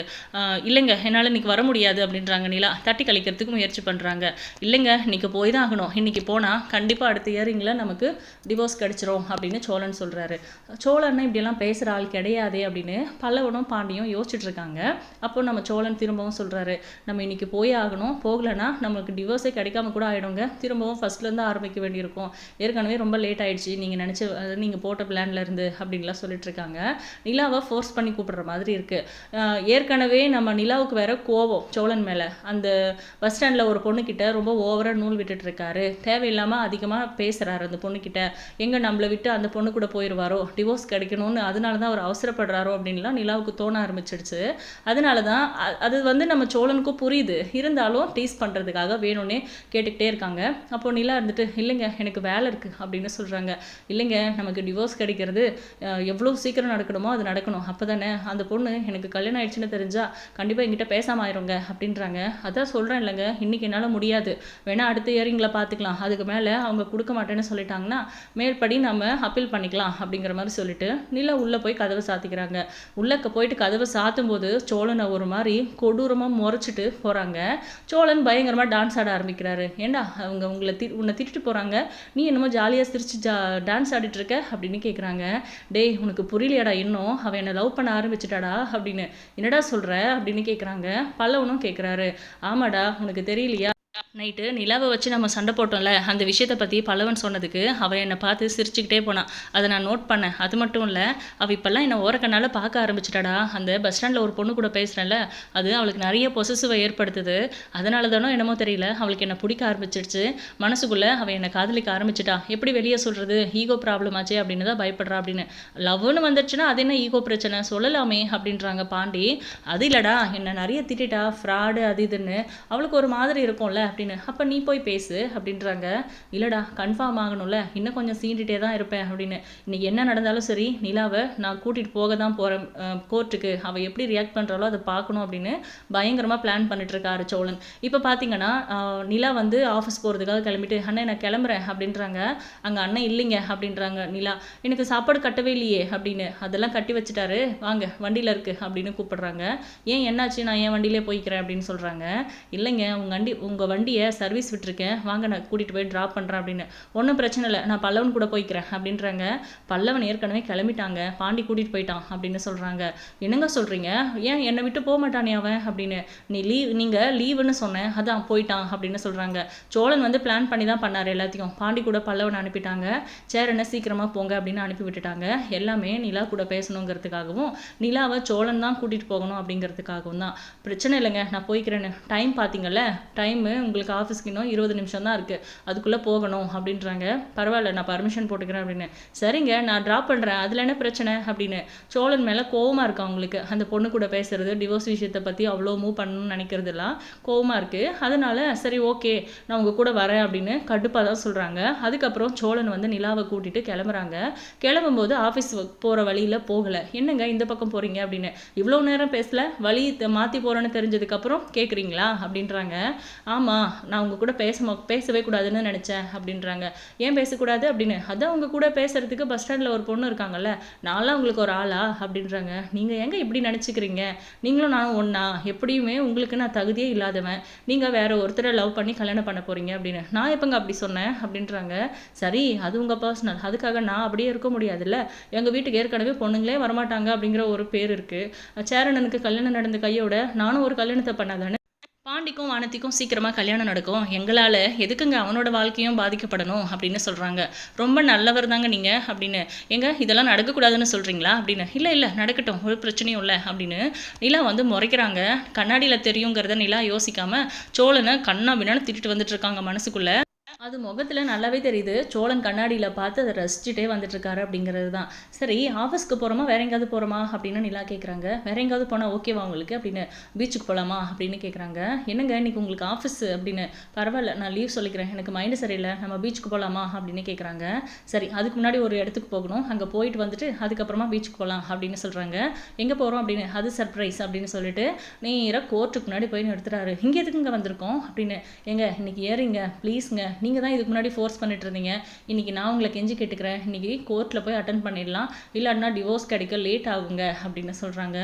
இல்லைங்க என்னால் இன்னைக்கு வர முடியாது அப்படின்றாங்க நிலா. தட்டி கழிக்கிறதுக்கு முயற்சி பண்ணுறாங்க இல்லைங்க இன்னைக்கு போய் தான் ஆகணும். இன்னைக்கு போனால் கண்டிப்பாக அடுத்த இயரிங்கில் நமக்கு டிவோர்ஸ் கிடச்சிரும் அப்படின்னு சோழன் சொல்கிறாரு சோழன்னா இப்படியெல்லாம் பேசுகிற ஆள் கிடையாதே அப்படின்னு பல்லவனும் பாண்டியும் யோசிச்சுட்டு இருக்காங்க. அப்போ நம்ம சோழன் திரும்பவும் சொல்கிறாரு நம்ம இன்னைக்கு போய் ஆகணும். போகலைன்னா நமக்கு டிவோர்ஸ் கிடைக்காம கூட ஆகிடுங்க திரும்பவும் ஃபஸ்ட்லேருந்து ஆரம்பிக்க வேண்டியிருக்கும். ஏற்கனவே ரொம்ப லேட் ஆகிடுச்சு நீங்கள் நினச்ச நீங்கள் போட்ட பிளான்ல இருந்து அப்படின்லாம் சொல்லிட்டு இருக்காங்க. நிலாவை ஃபோர்ஸ் பண்ணி கூப்பிடுற மாதிரி இருக்குது ஏற்கனவே நம்ம நிலாவுக்கு வேற கோவம் சோழன் மேலே. அந்த பஸ் ஸ்டாண்டில் ஒரு பொண்ணுக்கிட்ட ரொம்ப ஓவராக நூல் விட்டுட்டு இருக்காரு. தேவையில்லாமல் அதிகமாக பேசுகிறாரு அந்த பொண்ணுக்கிட்ட எங்கே நம்மளை விட்டு அந்த பொண்ணு கூட போயிடுவாரோ டிவோர்ஸ் கிடைக்கணும்னு அதனால தான் அவர் அவசரப்படுறாரோ அப்படின்லாம் நிலாவுக்கு தோண ஆரம்பிச்சிடுச்சு. அதனால தான் அது வந்து நம்ம சோழனுக்கும் புரியுது. இருந்தாலும் டீஸ் பண்ணுறதுக்காக வேணும். வேணும்னே கேட்டுக்கிட்டே இருக்காங்க. அப்போ நிலா இருந்துட்டு இல்லைங்க எனக்கு வேலை இருக்குது அப்படின்னு சொல்கிறாங்க இல்லைங்க நமக்கு டிவோர்ஸ் கிடைக்கிறது எவ்வளோ சீக்கிரம் நடக்கணுமோ அது நடக்கணும். அப்போ தானே அந்த பொண்ணு எனக்கு கல்யாணம் ஆயிடுச்சுன்னு தெரிஞ்சா கண்டிப்பாக என்கிட்ட பேசாம ஆயிருங்க அப்படின்றாங்க. அதான் சொல்கிறேன் இல்லைங்க இன்னைக்கு என்னால் முடியாது. வேணா அடுத்த இயரிங்கில் பார்த்துக்கலாம் அதுக்கு மேலே அவங்க கொடுக்க மாட்டேன்னு சொல்லிட்டாங்கன்னா மேற்படி நம்ம அப்பீல் பண்ணிக்கலாம் அப்படிங்கிற மாதிரி சொல்லிட்டு நிலா உள்ளே போய் கதவை சாத்திக்கிறாங்க. உள்ளக்க போயிட்டு கதவை சாத்தும் போது சோழனை ஒரு மாதிரி கொடூரமாக முறைச்சிட்டு போகிறாங்க சோழன் பயங்கரமாக டான்ஸ் ஆட ஆரம்பிக்கிறாரு. ஏண்டா அவங்க உங்களை தி உன்னை திட்டுட்டு போகிறாங்க நீ என்னமோ ஜாலியாக சிரிச்சு ஜா டான்ஸ் ஆடிட்டு இருக்க அப்படின்னு கேட்குறாங்க டேய் உனக்கு புரியலையாடா இன்னும். அவன் என்னை லவ் பண்ண ஆரம்பிச்சிட்டாடா அப்படின்னு. என்னடா சொல்கிற அப்படின்னு கேட்குறாங்க பல்லவனும் கேட்குறாரு ஆமாடா உனக்கு தெரியலையா? நைட்டு நிலாவை வச்சு நம்ம சண்டை போட்டோம்ல அந்த விஷயத்தை பற்றி பல்லவன் சொன்னதுக்கு அவள் என்னை பார்த்து சிரிச்சுக்கிட்டே போனான். அதை நான் நோட் பண்ணேன். அது மட்டும் இல்லை அவள் இப்போல்லாம் என்னை ஓரக்கண்ணால் பார்க்க ஆரம்பிச்சிட்டாடா. அந்த பஸ் ஸ்டாண்டில் ஒரு பொண்ணு கூட பேசுகிறேன்ல அது அவளுக்கு நிறைய பொசசிவை ஏற்படுத்துது. அதனால தானோ என்னமோ தெரியல அவளுக்கு என்னை பிடிக்க ஆரம்பிச்சிடுச்சு. மனசுக்குள்ளே அவள் என்னை காதலிக்க ஆரம்பிச்சிட்டா. எப்படி வெளியே சொல்கிறது ஈகோ ப்ராப்ளம் ஆச்சு அப்படின்னு தான் பயப்படுறா அப்படின்னு. லவ்னு வந்துடுச்சுன்னா அது என்ன ஈகோ பிரச்சனை? சொல்லலாமே அப்படின்றாங்க பாண்டி. அது இல்லைடா என்னை நிறைய திட்டா ஃப்ராடு அது இதுன்னு. அவளுக்கு ஒரு மாதிரி இருக்கும்ல அப்படின்னு அப்போ நீ போய் பேசு அப்படின்றாங்க. இல்லைடா கன்ஃபார்ம் ஆகணும்ல. இன்னும் கொஞ்சம் சீண்டிட்டே தான் இருப்பேன் அப்படின்னு. இன்னைக்கு என்ன நடந்தாலும் சரி நிலாவை நான் கூட்டிகிட்டு போக தான் போகிறேன் கோர்ட்டுக்கு. அவள் எப்படி ரியாக்ட் பண்ணுறாலோ அதை பார்க்கணும் அப்படின்னு பயங்கரமாக பிளான் பண்ணிட்டு இருக்காரு சோழன். இப்போ பார்த்தீங்கன்னா நிலா வந்து ஆஃபீஸ் போகிறதுக்காக கிளம்பிட்டு அண்ணன் நான் கிளம்புறேன் அப்படின்றாங்க. அங்கே அண்ணன் இல்லைங்க அப்படின்றாங்க நிலா. எனக்கு சாப்பாடு கட்டவே இல்லையே அப்படின்னு. அதெல்லாம் கட்டி வச்சுட்டாரு. வாங்க வண்டியில் இருக்கு அப்படின்னு கூப்பிடுறாங்க. ஏன் என்னாச்சு? நான் என் வண்டியிலே போய்க்கிறேன் அப்படின்னு சொல்கிறாங்க இல்லைங்க உங்கள் வண்டி உங்கள் வண்டி வண்டியை சர்வீஸ் விட்டுருக்கேன். வாங்க நான் கூட்டிகிட்டு போய் ட்ராப் பண்ணுறேன் அப்படின்னு. ஒன்றும் பிரச்சனை இல்லை. நான் பல்லவன் கூட போய்க்கிறேன் அப்படின்றாங்க. பல்லவன் ஏற்கனவே கிளம்பிட்டாங்க. பாண்டி கூட்டிகிட்டு போயிட்டான் அப்படின்னு சொல்கிறாங்க என்னங்க சொல்கிறீங்க ஏன் என்னை விட்டு போக மாட்டானே அவன் அப்படின்னு. நீ லீவ் நீங்கள் லீவுன்னு சொன்னேன் அதான் போயிட்டான் அப்படின்னு சொல்கிறாங்க சோழன் வந்து பிளான் பண்ணி தான் பண்ணார் எல்லாத்தையும். பாண்டி கூட பல்லவன் அனுப்பிட்டாங்க. சேர் என்ன சீக்கிரமாக போங்க அப்படின்னு அனுப்பி விட்டுட்டாங்க. எல்லாமே நிலா கூட பேசணுங்கிறதுக்காகவும் நிலாவை சோழன் தான் கூட்டிகிட்டு போகணும் அப்படிங்கிறதுக்காகவும் தான். பிரச்சனை இல்லைங்க. நான் போய்க்கிறேன்னு. டைம் பார்த்தீங்கல்ல? டைமு உங்களுக்கு உங்களுக்கு ஆஃபீஸ்க்கு இன்னும் இருபது நிமிஷம் தான் இருக்குது அதுக்குள்ளே போகணும் அப்படின்றாங்க. பரவாயில்ல நான் பர்மிஷன் போட்டுக்கிறேன் அப்படின்னு. சரிங்க நான் ட்ராப் பண்ணுறேன் அதில் என்ன பிரச்சனை? அப்படின்னு. சோழன் மேலே கோவமாக இருக்கு அவங்களுக்கு அந்த பொண்ணு கூட பேசுறது டிவோர்ஸ் விஷயத்தை பற்றி அவ்வளோ மூவ் பண்ணணும்னு நினைக்கிறதுலாம் கோவமாக இருக்குது அதனால சரி ஓகே நான் உங்கள் கூட வரேன் அப்படின்னு கடுப்பாக தான் சொல்கிறாங்க அதுக்கப்புறம் சோழன் வந்து நிலாவை கூட்டிகிட்டு கிளம்புறாங்க. கிளம்பும்போது ஆஃபீஸ் போகிற வழியில் போகலை. என்னங்க இந்த பக்கம் போகிறீங்க அப்படின்னு. இவ்வளோ நேரம் பேசல? வழி மாற்றி போகிறேன்னு தெரிஞ்சதுக்கப்புறம் கேட்குறீங்களா அப்படின்றாங்க. ஆமாம் நான் உங்கள் கூட பேச பேசவே கூடாதுன்னு நினச்சேன் அப்படின்றாங்க. ஏன் பேசக்கூடாது அப்படின்னு? அதான் உங்கள் கூட பேசுறதுக்கு பஸ் ஸ்டாண்டில் ஒரு பொண்ணு இருக்காங்கல்ல நான்லாம் உங்களுக்கு ஒரு ஆளா? அப்படின்றாங்க. நீங்கள் எங்கே இப்படி நினச்சிக்கிறீங்க? நீங்களும் நான் ஒன்றா எப்படியுமே உங்களுக்கு நான் தகுதியே இல்லாதவன். நீங்கள் வேற ஒருத்தரை லவ் பண்ணி கல்யாணம் பண்ண போகிறீங்க அப்படின்னு. நான் எப்போங்க அப்படி சொன்னேன்? அப்படின்றாங்க. சரி அது உங்கள் பர்சனல் அதுக்காக நான் அப்படியே இருக்க முடியாதுல்ல? எங்கள் வீட்டுக்கு ஏற்கனவே பொண்ணுங்களே வரமாட்டாங்க அப்படிங்கிற ஒரு பேர் இருக்குது சேரணனுக்கு கல்யாணம் நடந்த கையோட நானும் ஒரு கல்யாணத்தை பண்ணாதானே பாண்டிக்கும் வானத்திக்கும் சீக்கிரமாக கல்யாணம் நடக்கும். எங்களால் எதுக்குங்க அவனோட வாழ்க்கையும் பாதிக்கப்படணும் அப்படின்னு சொல்கிறாங்க ரொம்ப நல்லவர் தாங்க நீங்கள் அப்படின்னு. எங்க இதெல்லாம் நடக்கக்கூடாதுன்னு சொல்கிறீங்களா அப்படின்னு. இல்லை இல்லை நடக்கட்டும் ஒரு பிரச்சனையும் இல்லை அப்படின்னு நிலா வந்து முறைக்கிறாங்க. கண்ணாடியில் தெரியுங்கிறத நிலா யோசிக்காமல் சோழனை கண்ணா வினான்னு திட்டிட்டு வந்துட்டு இருக்காங்க மனசுக்குள்ளே. அது முகத்தில் நல்லாவே தெரியுது. சோழன் கண்ணாடியில் பார்த்து அதை ரசிச்சுட்டே வந்துட்டுருக்காரு அப்படிங்கிறது தான். சரி ஆஃபீஸ்க்கு போகிறோமா வேற எங்கேயாவது போகிறோமா அப்படின்னு நிலா கேட்குறாங்க வேற எங்கேயாவது போனால் ஓகேவா உங்களுக்கு? அப்படின்னு பீச்சுக்கு போகலாமா அப்படின்னு கேட்குறாங்க என்னங்க இன்னைக்கு உங்களுக்கு ஆஃபீஸ் அப்படின்னு பரவாயில்ல நான் லீவ் சொல்லிக்கிறேன். எனக்கு மைண்டு சரியில்லை. நம்ம பீச்சுக்கு போகலாமா அப்படின்னு கேட்குறாங்க சரி அதுக்கு முன்னாடி ஒரு இடத்துக்கு போகணும். அங்கே போயிட்டு வந்துட்டு அதுக்கப்புறமா பீச்சுக்கு போகலாம் அப்படின்னு சொல்கிறாங்க எங்கே போகிறோம் அப்படின்னு? அது சர்ப்ரைஸ் அப்படின்னு சொல்லிட்டு நேராக கோர்ட்டுக்கு முன்னாடி போய் நிறுத்துறாரு. இங்கே எதுக்குங்க வந்திருக்கோம்? அப்படின்னு எங்க இன்னைக்கு ஏறிங்க ப்ளீஸ்ங்க நீ நீங்கள் தான் இதுக்கு முன்னாடி ஃபோர்ஸ் பண்ணிட்டு இருந்தீங்க. இன்றைக்கி நான் உங்களை கெஞ்சி கேட்டுக்கிறேன். இன்றைக்கி கோர்ட்டில் போய் அட்டன் பண்ணிடலாம். இல்லாட்டினா டிவோர்ஸ் கிடைக்க லேட் ஆகுங்க அப்படின்னு சொல்கிறாங்க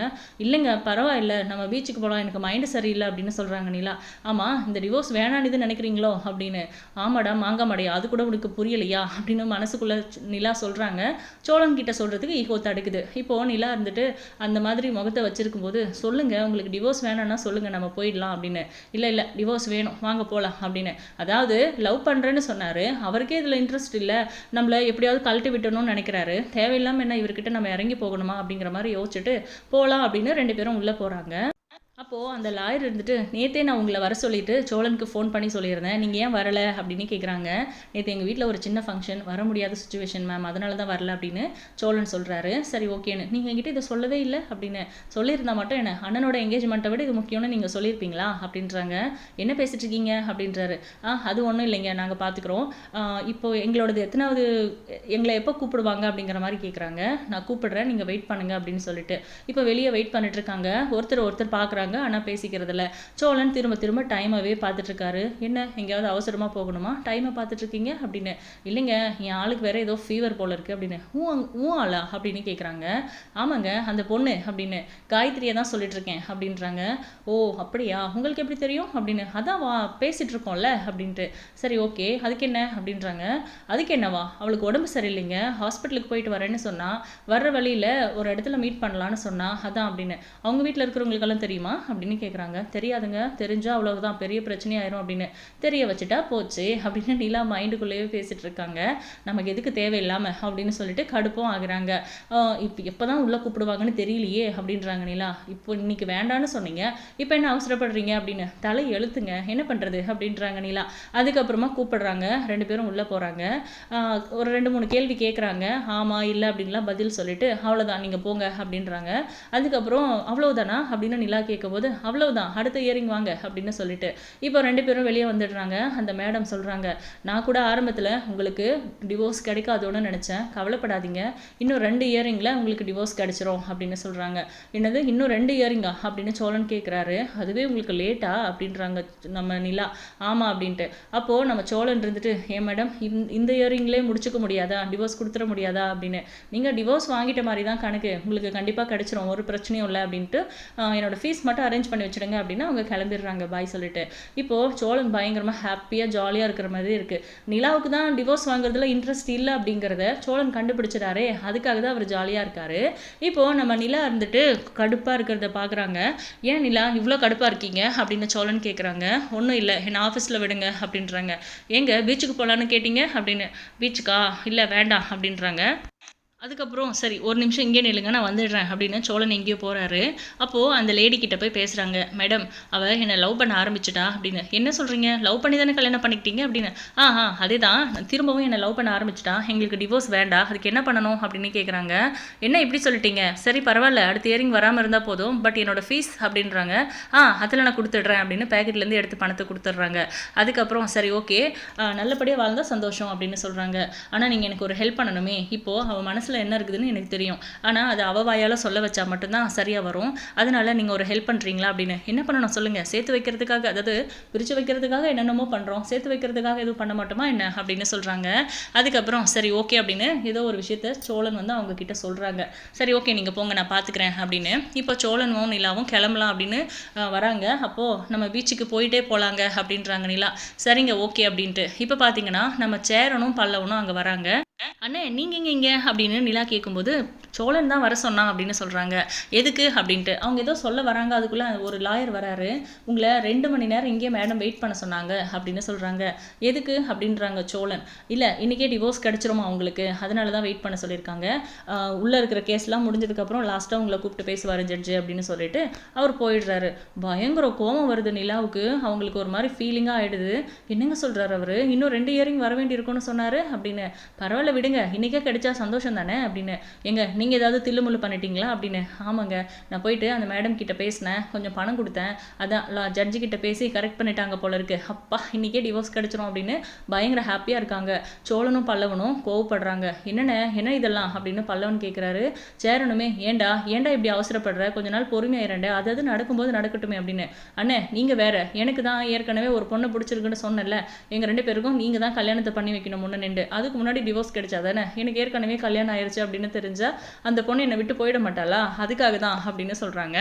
இல்லைங்க பரவாயில்ல. நம்ம பீச்சுக்கு போகலாம் எனக்கு மைண்டு சரியில்லை அப்படின்னு சொல்கிறாங்க நிலா. ஆமாம் இந்த டிவோர்ஸ் வேணான்னு நினைக்கிறீங்களோ அப்படின்னு. ஆமாடா மாங்காமடையா அது கூட உனக்கு புரியலையா? அப்படின்னு மனசுக்குள்ளே நிலா சொல்கிறாங்க சோழன் கிட்ட சொல்கிறதுக்கு ஈகோ தடுக்குது. இப்போது நிலா இருந்துட்டு அந்த மாதிரி முகத்தை வச்சிருக்கும் போது சொல்லுங்கள் உங்களுக்கு டிவோர்ஸ் வேணாம்னா சொல்லுங்கள் நம்ம போயிடலாம் அப்படின்னு. இல்லை இல்லை டிவோர்ஸ் வேணும். வாங்க போகலாம் அப்படின்னு. அதாவது லவ் பண்ணுறேன்னு சொன்னார். அவருக்கே இதில் இன்ட்ரெஸ்ட் இல்லை. நம்மளை எப்படியாவது கழட்டி விட்டணும்னு நினைக்கிறாரு. தேவையில்லாமல் என்ன இவர்கிட்ட நம்ம இறங்கி போகணுமா அப்படிங்கிற மாதிரி யோசிச்சுட்டு போகலாம் அப்படின்னு ரெண்டு பேரும் உள்ளே போகிறாங்க அப்போது அந்த லாயர் இருந்துட்டு நேற்றே நான் உங்களை வர சொல்லிட்டு சோழனுக்கு ஃபோன் பண்ணி சொல்லியிருந்தேன். நீங்கள் ஏன் வரலை? அப்படின்னு கேட்குறாங்க நேற்று எங்கள் வீட்டில் ஒரு சின்ன ஃபங்க்ஷன் வர முடியாத சுச்சுவேஷன் மேம் அதனால தான் வரல அப்படின்னு சோழன் சொல்கிறாரு சரி ஓகேன்னு நீங்கள் என்கிட்ட இதை சொல்லவே இல்லை அப்படின்னு சொல்லியிருந்தா மட்டும் என்ன அண்ணனோட எங்கேஜ்மெண்ட்டை விட இது முக்கியம்னு நீங்கள் சொல்லியிருப்பீங்களா? அப்படின்றாங்க. என்ன பேசிட்டு இருக்கீங்க? அப்படின்றாரு. ஆ அது ஒன்றும் இல்லைங்க. நாங்கள் பார்த்துக்குறோம் இப்போது எங்களோடது எத்தனாவது எங்களை எப்போ கூப்பிடுவாங்க? அப்படிங்கிற மாதிரி கேட்குறாங்க நான் கூப்பிடுறேன். நீங்கள் வெயிட் பண்ணுங்க அப்படின்னு சொல்லிட்டு. இப்போ வெளியே வெயிட் பண்ணிட்டு இருக்காங்க. ஒருத்தர் ஒருத்தர் பார்க்குறாங்க ஆனால் பேசிக்கிறதில்ல சோழன் திரும்ப திரும்ப டைமாகவே பார்த்துட்ருக்காரு. என்ன எங்கேயாவது அவசரமாக போகணுமா? டைமை பார்த்துட்ருக்கீங்க? அப்படின்னு. இல்லைங்க என் ஆளுக்கு வேற ஏதோ ஃபீவர் போல் இருக்குது அப்படின்னு. ஊ ஊ ஆளா? அப்படின்னு கேட்குறாங்க ஆமாங்க அந்த பொண்ணு அப்படின்னு. காயத்ரியை தான் சொல்லிட்டு இருக்கேன் அப்படின்றாங்க. ஓ அப்படியா? உங்களுக்கு எப்படி தெரியும்? அப்படின்னு. அதான் வா பேசிகிட்டு இருக்கோம்ல அப்படின்ட்டு. சரி ஓகே. அதுக்கு என்ன? அப்படின்றாங்க. அதுக்கு என்னவா? அவளுக்கு உடம்பு சரியில்லைங்க. ஹாஸ்பிட்டலுக்கு போயிட்டு வரேன்னு சொன்னால் வர்ற வழியில் ஒரு இடத்துல மீட் பண்ணலான்னு சொன்னால் அதான் அப்படின்னு. அவங்க வீட்டில் இருக்கிறவங்களுக்கெல்லாம் தெரியுமா? அப்படின்னு கேட்குறாங்க தெரியாதுங்க. தெரிஞ்சால் அவ்வளவுதான். பெரிய பிரச்சனையாயிரும் அப்படின்னு. தெரிய வச்சுட்டா போச்சு அப்படின்னு நிலா மைண்டுக்குள்ளேயே பேசிகிட்டு இருக்காங்க. நமக்கு எதுக்கு தேவையில்லாமல் அப்படின்னு சொல்லிட்டு கடுப்பும் ஆகுறாங்க. இப்போ எப்போ தான் உள்ளே கூப்பிடுவாங்கன்னு தெரியலையே அப்படின்றாங்க நிலா. இப்போ இன்னைக்கு வேண்டான்னு சொன்னீங்க. இப்போ என்ன அவசரப்படுறீங்க அப்படின்னு. தலை எழுத்துங்க. என்ன பண்ணுறது அப்படின்றாங்க நிலா. அதுக்கப்புறமா கூப்பிடுறாங்க. ரெண்டு பேரும் உள்ளே போகிறாங்க ஒரு ரெண்டு மூணு கேள்வி கேட்குறாங்க ஆமாம் இல்லை அப்படின்லாம் பதில் சொல்லிட்டு அவ்வளோதான் நீங்கள் போங்க அப்படின்றாங்க. அதுக்கப்புறம் அவ்வளோதானா அப்படின்னு நிலா கேட்கும்போது அவ்வளவுதான் அடுத்த இயரிங் வாங்க அப்படின்னு சொல்லிட்டு. இப்போ ரெண்டு பேரும் வெளியே வந்துடுறாங்க. அந்த மேடம் சொல்கிறாங்க நான் கூட ஆரம்பத்தில் உங்களுக்கு டிவோர்ஸ் கிடைக்காதோன்னு நினச்சேன். கவலைப்படாதீங்க. இன்னும் ரெண்டு இயரிங்கில் உங்களுக்கு டிவோர்ஸ் கிடைச்சிரும் அப்படின்னு சொல்கிறாங்க என்னது? இன்னும் ரெண்டு இயரிங்கா அப்படின்னு சோழன் கேட்குறாரு அதுவே உங்களுக்கு லேட்டா அப்படின்றாங்க நம்ம நிலா. ஆமாம் அப்படின்ட்டு. அப்போது நம்ம சோழன் இருந்துட்டு ஏன் மேடம் இந்த இயரிங்லேயே முடிச்சுக்க முடியாதா? டிவோர்ஸ் கொடுத்துட முடியாதா? அப்படின்னு. நீங்கள் டிவோர்ஸ் வாங்கிட்ட மாதிரி தான் கணக்கு. உங்களுக்கு கண்டிப்பாக கிடைச்சிரும். ஒரு பிரச்சனையும் இல்லை அப்படின்ட்டு என்னோடய ஃபீஸ் மட்டும் அரேஞ்ச் பண்ணி வச்சுடுங்க அப்படின்னா அவங்க கிளம்பிடுறாங்க. பாய் சொல்லிட்டு. இப்போது சோழன் பயங்கரமாக ஹாப்பியாக ஜாலியாக இருக்கிற மாதிரி இருக்குது நிலாவுக்கு தான் டிவோர்ஸ் வாங்குறதுல இன்ட்ரெஸ்ட் இல்லை அப்படிங்கிறத சோழன் கண்டுபிடிச்சிட்டாரே. அதுக்காக தான் அவர் ஜாலியாக இருக்காரு. இப்போது நம்ம நிலா இருந்துட்டு கடுப்பாக இருக்கிறத பார்க்குறாங்க ஏன் நிலா இவ்வளோ கடுப்பாக இருக்கீங்க? அப்படின்னு சோழன் கேட்குறாங்க ஒன்றும் இல்லை. என்னை ஆஃபீஸில் விடுங்க. அப்படின்றாங்க. எங்கே பீச்சுக்கு போகலான்னு கேட்டிங்க? அப்படின்னு. பீச்சுக்கா இல்லை வேண்டாம். அப்படின்றாங்க. அதுக்கப்புறம் சரி ஒரு நிமிஷம் இங்கே நில்லுங்க நான் வந்துடுறேன் அப்படின்னு சோழன் எங்கேயோ போகிறாரு அப்போது அந்த லேடி கிட்ட போய் பேசுகிறாங்க மேடம் அவள் என்னை லவ் பண்ண ஆரம்பிச்சிட்டா? அப்படின்னு. என்ன சொல்கிறீங்க லவ் பண்ணி தானே கல்யாணம் பண்ணிக்கிட்டீங்க? அப்படின்னு. ஆ ஆ அதே தான் திரும்பவும் என்னை லவ் பண்ண ஆரம்பிச்சிட்டா. எங்களுக்கு டிவோர்ஸ் வேண்டாம் அதுக்கு என்ன பண்ணணும்? அப்படின்னு கேட்குறாங்க என்ன இப்படி சொல்லிட்டீங்க? சரி பரவாயில்ல. அடுத்த இயரிங் வராமல் இருந்தால் போதும். பட் என்னோட ஃபீஸ் அப்படின்றாங்க. ஆ அதில் நான் கொடுத்துட்றேன் அப்படின்னு பேக்கெட்லேருந்து எடுத்து பணத்தை கொடுத்துட்றாங்க. அதுக்கப்புறம் சரி ஓகே நல்லபடியாக வாழ்ந்தால் சந்தோஷம் அப்படின்னு சொல்கிறாங்க ஆனால் நீங்கள் எனக்கு ஒரு ஹெல்ப் பண்ணணுமே. இப்போது அவள் மனசில் மனசில் என்ன இருக்குதுன்னு எனக்கு தெரியும். ஆனால் அது அவ வாயால் சொல்ல வச்சா மட்டும்தான் சரியாக வரும். அதனால நீங்கள் ஒரு ஹெல்ப் பண்ணுறீங்களா அப்படின்னு. என்ன பண்ணணும் சொல்லுங்கள் சேர்த்து வைக்கிறதுக்காக அதாவது பிரித்து வைக்கிறதுக்காக என்னென்னமோ பண்ணுறோம் சேர்த்து வைக்கிறதுக்காக எதுவும் பண்ண மாட்டோமா என்ன அப்படின்னு சொல்கிறாங்க அதுக்கப்புறம் சரி ஓகே அப்படின்னு ஏதோ ஒரு விஷயத்த சோழன் வந்து அவங்க கிட்ட சொல்கிறாங்க சரி ஓகே நீங்கள் போங்க நான் பார்த்துக்கிறேன் அப்படின்னு. இப்போ சோழனும் நிலாவும் கிளம்பலாம் அப்படின்னு வராங்க. அப்போது நம்ம பீச்சுக்கு போயிட்டே போகலாங்க அப்படின்றாங்க நிலா. சரிங்க ஓகே அப்படின்ட்டு. இப்போ பார்த்தீங்கன்னா நம்ம சேரனும் பல்லவனும் அங்கே வராங்க. அண்ணே நீங்கள் இங்கே இங்கே? அப்படின்னு நிலா கேட்கும்போது சோழன் தான் வர சொன்னான் அப்படின்னு சொல்கிறாங்க எதுக்கு? அப்படின்ட்டு. அவங்க ஏதோ சொல்ல வராங்க. அதுக்குள்ளே ஒரு லாயர் வராரு. உங்களை ரெண்டு மணி நேரம் இங்கேயே மேடம் வெயிட் பண்ண சொன்னாங்க அப்படின்னு சொல்கிறாங்க எதுக்கு? அப்படின்றாங்க சோழன். இல்லை இன்றைக்கே டிவோர்ஸ் கிடச்சிருமா அவங்களுக்கு அதனால தான் வெயிட் பண்ண சொல்லியிருக்காங்க. உள்ளே இருக்கிற கேஸ்லாம் முடிஞ்சதுக்கப்புறம் லாஸ்ட்டாக உங்களை கூப்பிட்டு பேசுவார் ஜட்ஜு அப்படின்னு சொல்லிட்டு அவர் போயிடுறாரு. பயங்கர கோவம் வருது நிலாவுக்கு. அவங்களுக்கு ஒரு மாதிரி ஃபீலிங்காக ஆகிடுது என்னங்க சொல்கிறாரு அவர்? இன்னும் ரெண்டு இயரிங் வர வேண்டியிருக்கும்னு சொன்னார் அப்படின்னு. பரவாயில்ல விடுங்க. இன்றைக்கே கிடைச்சா சந்தோஷம் தானே? அப்படின்னு. எங்க நீங்கள் ஏதாவது தில்லுமுள்ளு பண்ணிட்டீங்களா? அப்படின்னு. ஆமாங்க. நான் போயிட்டு அந்த மேடம் கிட்ட பேசினேன். கொஞ்சம் பணம் கொடுத்தேன். அதான் ஜட்ஜி கிட்ட பேசி கரெக்ட் பண்ணிட்டாங்க போல இருக்கு. அப்பா இன்னைக்கே டிவோர்ஸ் கிடைச்சிரும் அப்படின்னு பயங்கர ஹாப்பியாக இருக்காங்க. சோழனும் பல்லவனும் கோவப்படுறாங்க. என்னண்ணே என்ன இதெல்லாம்? அப்படின்னு பல்லவன் கேட்குறாரு சேரனுமே ஏன்டா ஏன்டா இப்படி அவசரப்படுற? கொஞ்ச நாள் பொறுமையாயிரண்டே. அதாவது நடக்கும்போது நடக்கட்டுமே அப்படின்னு. அண்ணே நீங்கள் வேற. எனக்கு தான் ஏற்கனவே ஒரு பொண்ணை பிடிச்சிருக்குன்னு சொன்னேன்ல. எங்கள் ரெண்டு பேருக்கும் நீங்கள் தான் கல்யாணத்தை பண்ணி வைக்கணும் முன்ன நின்று. அதுக்கு முன்னாடி டிவோர்ஸ் கிடைச்சா தானே எனக்கு ஏற்கனவே கல்யாணம் ஆயிடுச்சு அப்படின்னு தெரிஞ்சா அந்த பொண்ணு என்னை விட்டு போயிட மாட்டாளா? அதுக்காக தான் அப்படின்னு சொல்கிறாங்க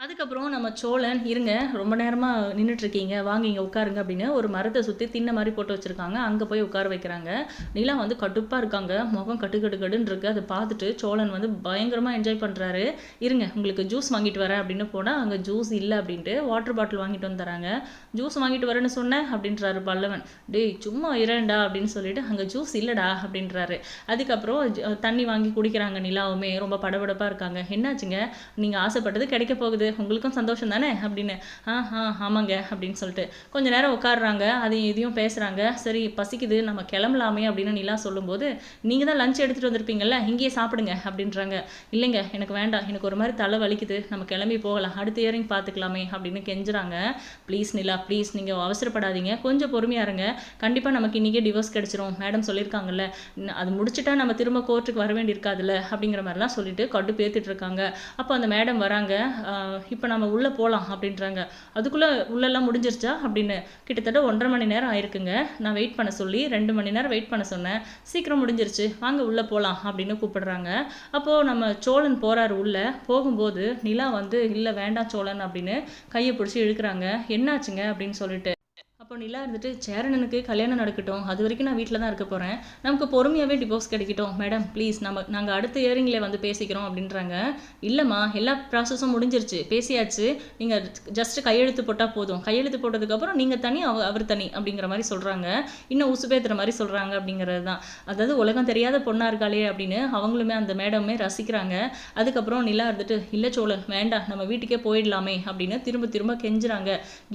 அதுக்கப்புறம் நம்ம சோழன் இருங்க ரொம்ப நேரமாக நின்றுட்டுருக்கீங்க வாங்க இங்கே உட்காருங்க அப்படின்னு ஒரு மரத்தை சுற்றி தின்ன மாதிரி போட்டு வச்சுருக்காங்க. அங்கே போய் உட்கார வைக்கிறாங்க. நிலா வந்து கடுப்பாக இருக்காங்க. முகம் கட்டு கட்டு கடுன்னு இருக்குது அதை பார்த்துட்டு சோழன் வந்து பயங்கரமாக என்ஜாய் பண்ணுறாரு இருங்க உங்களுக்கு ஜூஸ் வாங்கிட்டு வரேன் அப்படின்னு போனால் அங்கே ஜூஸ் இல்லை அப்படின்ட்டு வாட்டர் பாட்டில் வாங்கிட்டு வந்து தராங்க. ஜூஸ் வாங்கிட்டு வரேன்னு சொன்னேன் அப்படின்றாரு பல்லவன். டேய் சும்மா இரண்டா அப்படின்னு சொல்லிட்டு அங்கே ஜூஸ் இல்லைடா அப்படின்றாரு. அதுக்கப்புறம் ஜ- தண்ணி வாங்கி குடிக்கிறாங்க நிலாவுமே. ரொம்ப படபடப்பாக இருக்காங்க. என்னாச்சுங்க? நீங்கள் ஆசைப்பட்டது கிடைக்க போகுது. உங்களுக்கும் சந்தோஷம் தானே அப்படின்னு. ஆ ஆ ஆமாங்க அப்படின்னு சொல்லிட்டு. கொஞ்ச நேரம் உட்காடுறாங்க அதையும் இதையும் பேசுகிறாங்க சரி பசிக்குது நம்ம கிளம்பலாமே அப்படின்னு நிலா சொல்லும்போது நீங்கள் தான் லஞ்ச் எடுத்துகிட்டு வந்திருப்பீங்கல்ல இங்கேயே சாப்பிடுங்க அப்படின்றாங்க. இல்லைங்க எனக்கு வேண்டாம். எனக்கு ஒரு மாதிரி தலை வலிக்குது. நம்ம கிளம்பி போகலாம். அடுத்த இயரிங் பார்த்துக்கலாமே அப்படின்னு கெஞ்சுறாங்க. ப்ளீஸ் நிலா ப்ளீஸ் நீங்கள் அவசரப்படாதீங்க. கொஞ்சம் பொறுமையா இருங்க. கண்டிப்பாக நமக்கு இன்றைக்கே டிவோர்ஸ் கிடைச்சிரும். மேடம் சொல்லியிருக்காங்கல்ல அது முடிச்சுட்டா நம்ம திரும்ப கோர்ட்டுக்கு வர வேண்டியிருக்காதுல்ல அப்படிங்கிற மாதிரிலாம் சொல்லிட்டு கட்டு பேத்துட்டு இருக்காங்க. அப்போ அந்த மேடம் வராங்க. இப்போ நம்ம உள்ளே போகலாம் அப்படின்றாங்க. அதுக்குள்ளே உள்ளெல்லாம் முடிஞ்சிருச்சா? அப்படின்னு கிட்டத்தட்ட ஒன்றரை மணி நேரம் ஆயிருக்குங்க. நான் வெயிட் பண்ண சொல்லி ரெண்டு மணி நேரம் வெயிட் பண்ண சொன்னேன். சீக்கிரம் முடிஞ்சிருச்சு. வாங்க உள்ளே போகலாம் அப்படின்னு கூப்பிடுறாங்க. அப்போது நம்ம சோழன் போகிறாரு உள்ளே. போகும்போது நிலா வந்து இல்லை வேண்டாம் சோழன் அப்படின்னு கையை பிடிச்சி இழுக்கிறாங்க. என்னாச்சுங்க? அப்படின்னு சொல்லிட்டு அப்போ நிலா இருந்துட்டு சேரனனுக்கு கல்யாணம் நடக்கட்டும். அது வரைக்கும் நான் வீட்டில் தான் இருக்க போகிறேன் நமக்கு பொறுமையாகவே டிவோர்ஸ் கிடைக்கட்டும். மேடம் ப்ளீஸ் நம்ம நாங்கள் அடுத்த இயரிங்கில் வந்து பேசிக்கிறோம் அப்படின்றாங்க. இல்லைம்மா எல்லா ப்ராசஸும் முடிஞ்சிருச்சு. பேசியாச்சு. நீங்கள் ஜஸ்ட் கையெழுத்து போட்டால் போதும். கையெழுத்து போட்டதுக்கப்புறம் நீங்கள் தனி அவ அவர் தனி அப்படிங்கிற மாதிரி சொல்கிறாங்க இன்னும் உசுபேத்துற மாதிரி சொல்கிறாங்க அப்படிங்கிறது தான். அதாவது உலகம் தெரியாத பொண்ணாக இருக்காளே அப்படின்னு அவங்களுமே அந்த மேடமே ரசிக்கிறாங்க. அதுக்கப்புறம் நிலா இருந்துட்டு இல்லை சோழன் வேண்டாம். நம்ம வீட்டுக்கே போயிடலாமே. அப்படின்னு திரும்ப திரும்ப கெஞ்சுறாங்க.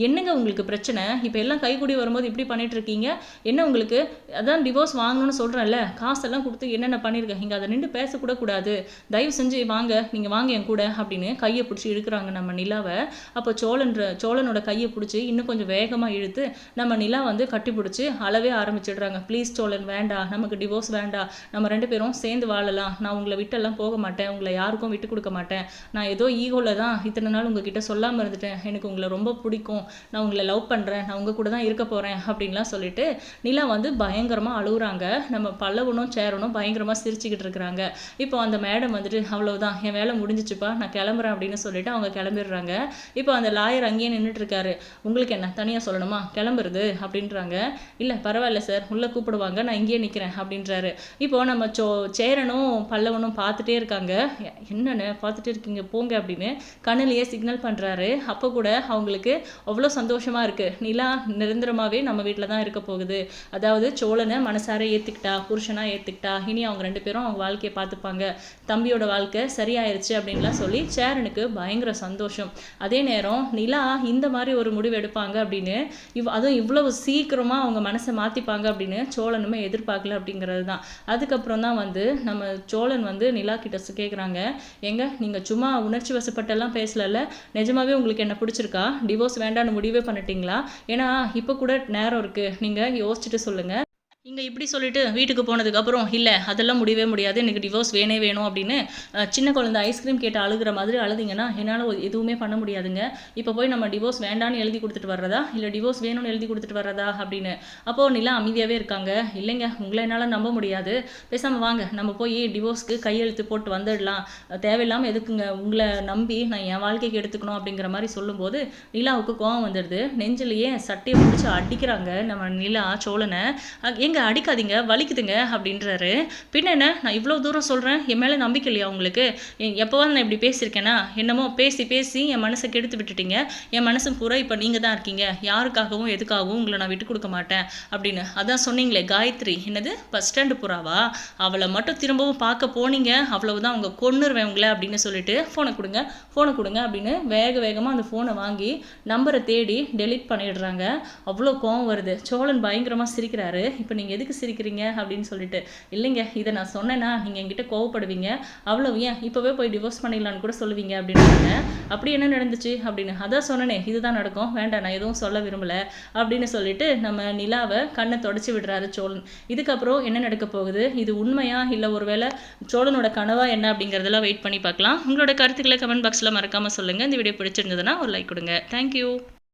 என்னங்க உங்களுக்கு பிரச்சனை? இப்போ எல்லாம் கைக்குடி வரும்போது இப்படி பண்ணிட்டு இருக்கீங்க என்ன உங்களுக்கு? அதான் டிவோர்ஸ் வாங்கணும்னு சொல்கிறேன்ல காசெல்லாம் கொடுத்து என்னென்ன பண்ணியிருக்கேன் இங்கே அதை நின்று பேசக்கூட கூடாது. தயவு செஞ்சு வாங்க. நீங்கள் வாங்க என் கூட அப்படின்னு கையை பிடிச்சி இழுக்கிறாங்க நம்ம நிலாவை. அப்போ சோழன்ற சோழனோட கையை பிடிச்சி இன்னும் கொஞ்சம் வேகமாக இழுத்து நம்ம நிலா வந்து கட்டி பிடிச்சி அளவே ஆரம்பிச்சிடுறாங்க. ப்ளீஸ் சோழன் வேண்டாம் நமக்கு டிவோர்ஸ் வேண்டாம் நம்ம ரெண்டு பேரும் சேர்ந்து வாழலாம். நான் உங்களை விட்டெல்லாம் போக மாட்டேன். உங்களை யாருக்கும் விட்டு கொடுக்க மாட்டேன். நான் ஏதோ ஈகோவில் தான் இத்தனை நாள் உங்ககிட்ட சொல்லாமல் இருந்துட்டேன். எனக்கு உங்களை ரொம்ப பிடிக்கும். நான் உங்களை லவ் பண்ணுறேன் நான் உங்கள் கூட தான் இருக்க போகிறேன் அப்படின்லாம் சொல்லிட்டு நிலா வந்து பயங்கரமாக அழுகுறாங்க நம்ம பல்லவனும் சேரனும் பயங்கரமாக சிரிச்சுக்கிட்டு இருக்கிறாங்க. இப்போ அந்த மேடம் வந்துட்டு அவ்வளோதான் என் வேலை முடிஞ்சிச்சுப்பா நான் கிளம்புறேன் அப்படின்னு சொல்லிட்டு அவங்க கிளம்பிடுறாங்க. இப்போ அந்த லாயர் அங்கேயே நின்றுட்டு இருக்காரு. உங்களுக்கு என்ன தனியாக சொல்லணுமா? கிளம்புறது? அப்படின்றாங்க. இல்லை பரவாயில்ல சார் உள்ளே கூப்பிடுவாங்க நான் இங்கேயே நிற்கிறேன் அப்படின்றாரு. இப்போ நம்ம சோ சேரனும் பல்லவனும் பார்த்துட்டே இருக்காங்க. என்னென்ன? பார்த்துட்டே இருக்கீங்க போங்க அப்படின்னு கண்ணிலேயே சிக்னல் பண்ணுறாரு அப்போ கூட அவங்களுக்கு அவ்வளோ சந்தோஷமாக இருக்குது நிலா நிரந்தரமாகவே நம்ம வீட்டில் தான் இருக்க போகுது. அதாவது சோழனை மனசார ஏற்றுக்கிட்டா புருஷனாக ஏற்றுக்கிட்டா இனி அவங்க ரெண்டு பேரும் அவங்க வாழ்க்கையை பார்த்துப்பாங்க. தம்பியோட வாழ்க்கை சரியாயிருச்சு அப்படின்லாம் சொல்லி சேரனுக்கு பயங்கர சந்தோஷம். அதே நேரம் நிலா இந்த மாதிரி ஒரு முடிவு எடுப்பாங்க அப்படின்னு இவ் அதுவும் இவ்வளவு சீக்கிரமாக அவங்க மனசை மாற்றிப்பாங்க அப்படின்னு சோழனுமே எதிர்பார்க்கல அப்படிங்கிறது தான். அதுக்கப்புறம் தான் வந்து நம்ம சோழன் வந்து நிலா கிட்ட கேட்குறாங்க எங்க நீங்கள் சும்மா உணர்ச்சி வசப்பட்டெல்லாம் பேசலல்ல? நிஜமாவே உங்களுக்கு என்ன பிடிச்சிருக்கா? டிவோர்ஸ் வேண்டாம்னு முடிவே பண்ணிட்டீங்களா? ஏன்னா இப்போ கூட நேரம் இருக்கு. நீங்கள் யோசிச்சுட்டு சொல்லுங்க. இங்கே இப்படி சொல்லிட்டு வீட்டுக்கு போனதுக்கப்புறம் இல்லை அதெல்லாம் முடியவே முடியாது. எனக்கு டிவோர்ஸ் வேணே வேணும் அப்படின்னு சின்ன குழந்தை ஐஸ்கிரீம் கேட்டு அழுகிற மாதிரி அழுதிங்கன்னா என்னால் எதுவுமே பண்ண முடியாதுங்க. இப்போ போய் நம்ம டிவோர்ஸ் வேண்டான்னு எழுதி கொடுத்துட்டு வர்றதா? இல்லை டிவோர்ஸ் வேணும்னு எழுதி கொடுத்துட்டு வர்றதா? அப்படின்னு. அப்போது நிலா அமைதியாகவே இருக்காங்க. இல்லைங்க உங்களை என்னால் நம்ப முடியாது. பேசாமல் வாங்க. நம்ம போய் டிவோர்ஸ்க்கு கையெழுத்து போட்டு வந்துடலாம். தேவையில்லாமல் எதுக்குங்க உங்களை நம்பி நான் என் வாழ்க்கைக்கு எடுத்துக்கணும் அப்படிங்கிற மாதிரி சொல்லும்போது நிலாவுக்கு கோவம் வந்துடுது. நெஞ்சிலேயே சட்டையை பிடிச்சி அடிக்கிறாங்க நம்ம நிலா சோழனை. எங்க ஏங்க அடிக்காதீங்க வலிக்குதுங்க அப்படின்றாரு. பின்ன என்ன? நான் இவ்வளோ தூரம் சொல்கிறேன் என் மேலே நம்பிக்கை இல்லையா உங்களுக்கு? எப்போவாது நான் இப்படி பேசியிருக்கேனா? என்னமோ பேசி பேசி என் மனசை கெடுத்து விட்டுட்டீங்க. என் மனசு பூரா இப்போ நீங்கள் தான் இருக்கீங்க. யாருக்காகவும் எதுக்காகவும் உங்களை நான் விட்டு கொடுக்க மாட்டேன் அப்படின்னு. அதான் சொன்னீங்களே காயத்ரி. என்னது? பஸ் ஸ்டாண்டு புறாவா அவளை மட்டும் திரும்பவும் பார்க்க போனீங்க அவ்வளவுதான். அவங்க கொன்னுருவேன் உங்களை அப்படின்னு சொல்லிட்டு ஃபோனை கொடுங்க ஃபோனை கொடுங்க அப்படின்னு வேக வேகமாக அந்த ஃபோனை வாங்கி நம்பரை தேடி டெலீட் பண்ணிடுறாங்க. அவ்வளோ கோவம் வருது. சோழன் பயங்கரமாக சிரிக்கிறாரு. இப்போ நீங்கள் எதுக்கு சிரிக்கிறீங்க அப்படின்னு சொல்லிட்டு இல்லைங்க இதை நான் சொன்னேன்னா நீங்கள் என்கிட்ட கோவப்படுவீங்க. அவ்வளோ ஏன்? இப்போவே போய் டிவோர்ஸ் பண்ணிடலான்னு கூட சொல்லுவீங்க அப்படின்னு அப்படி என்ன நடந்துச்சு? அப்படின்னு அதான் சொன்னனே இதுதான் நடக்கும். வேண்டாம் நான் எதுவும் சொல்ல விரும்பலை. அப்படின்னு சொல்லிட்டு நம்ம நிலாவை கண்ணை தொடச்சி விடுறாரு சோழன். இதுக்கப்புறம் என்ன நடக்க போகுது? இது உண்மையா? இல்லை ஒருவேளை சோழனோட கனவா என்ன அப்படிங்கிறதெல்லாம் வெயிட் பண்ணி பார்க்கலாம். உங்களோட கருத்துக்களை கமெண்ட் பாக்ஸில் மறக்காமல் சொல்லுங்கள் இந்த வீடியோ பிடிச்சிருந்ததுன்னா ஒரு லைக் கொடுங்க. தேங்க்யூ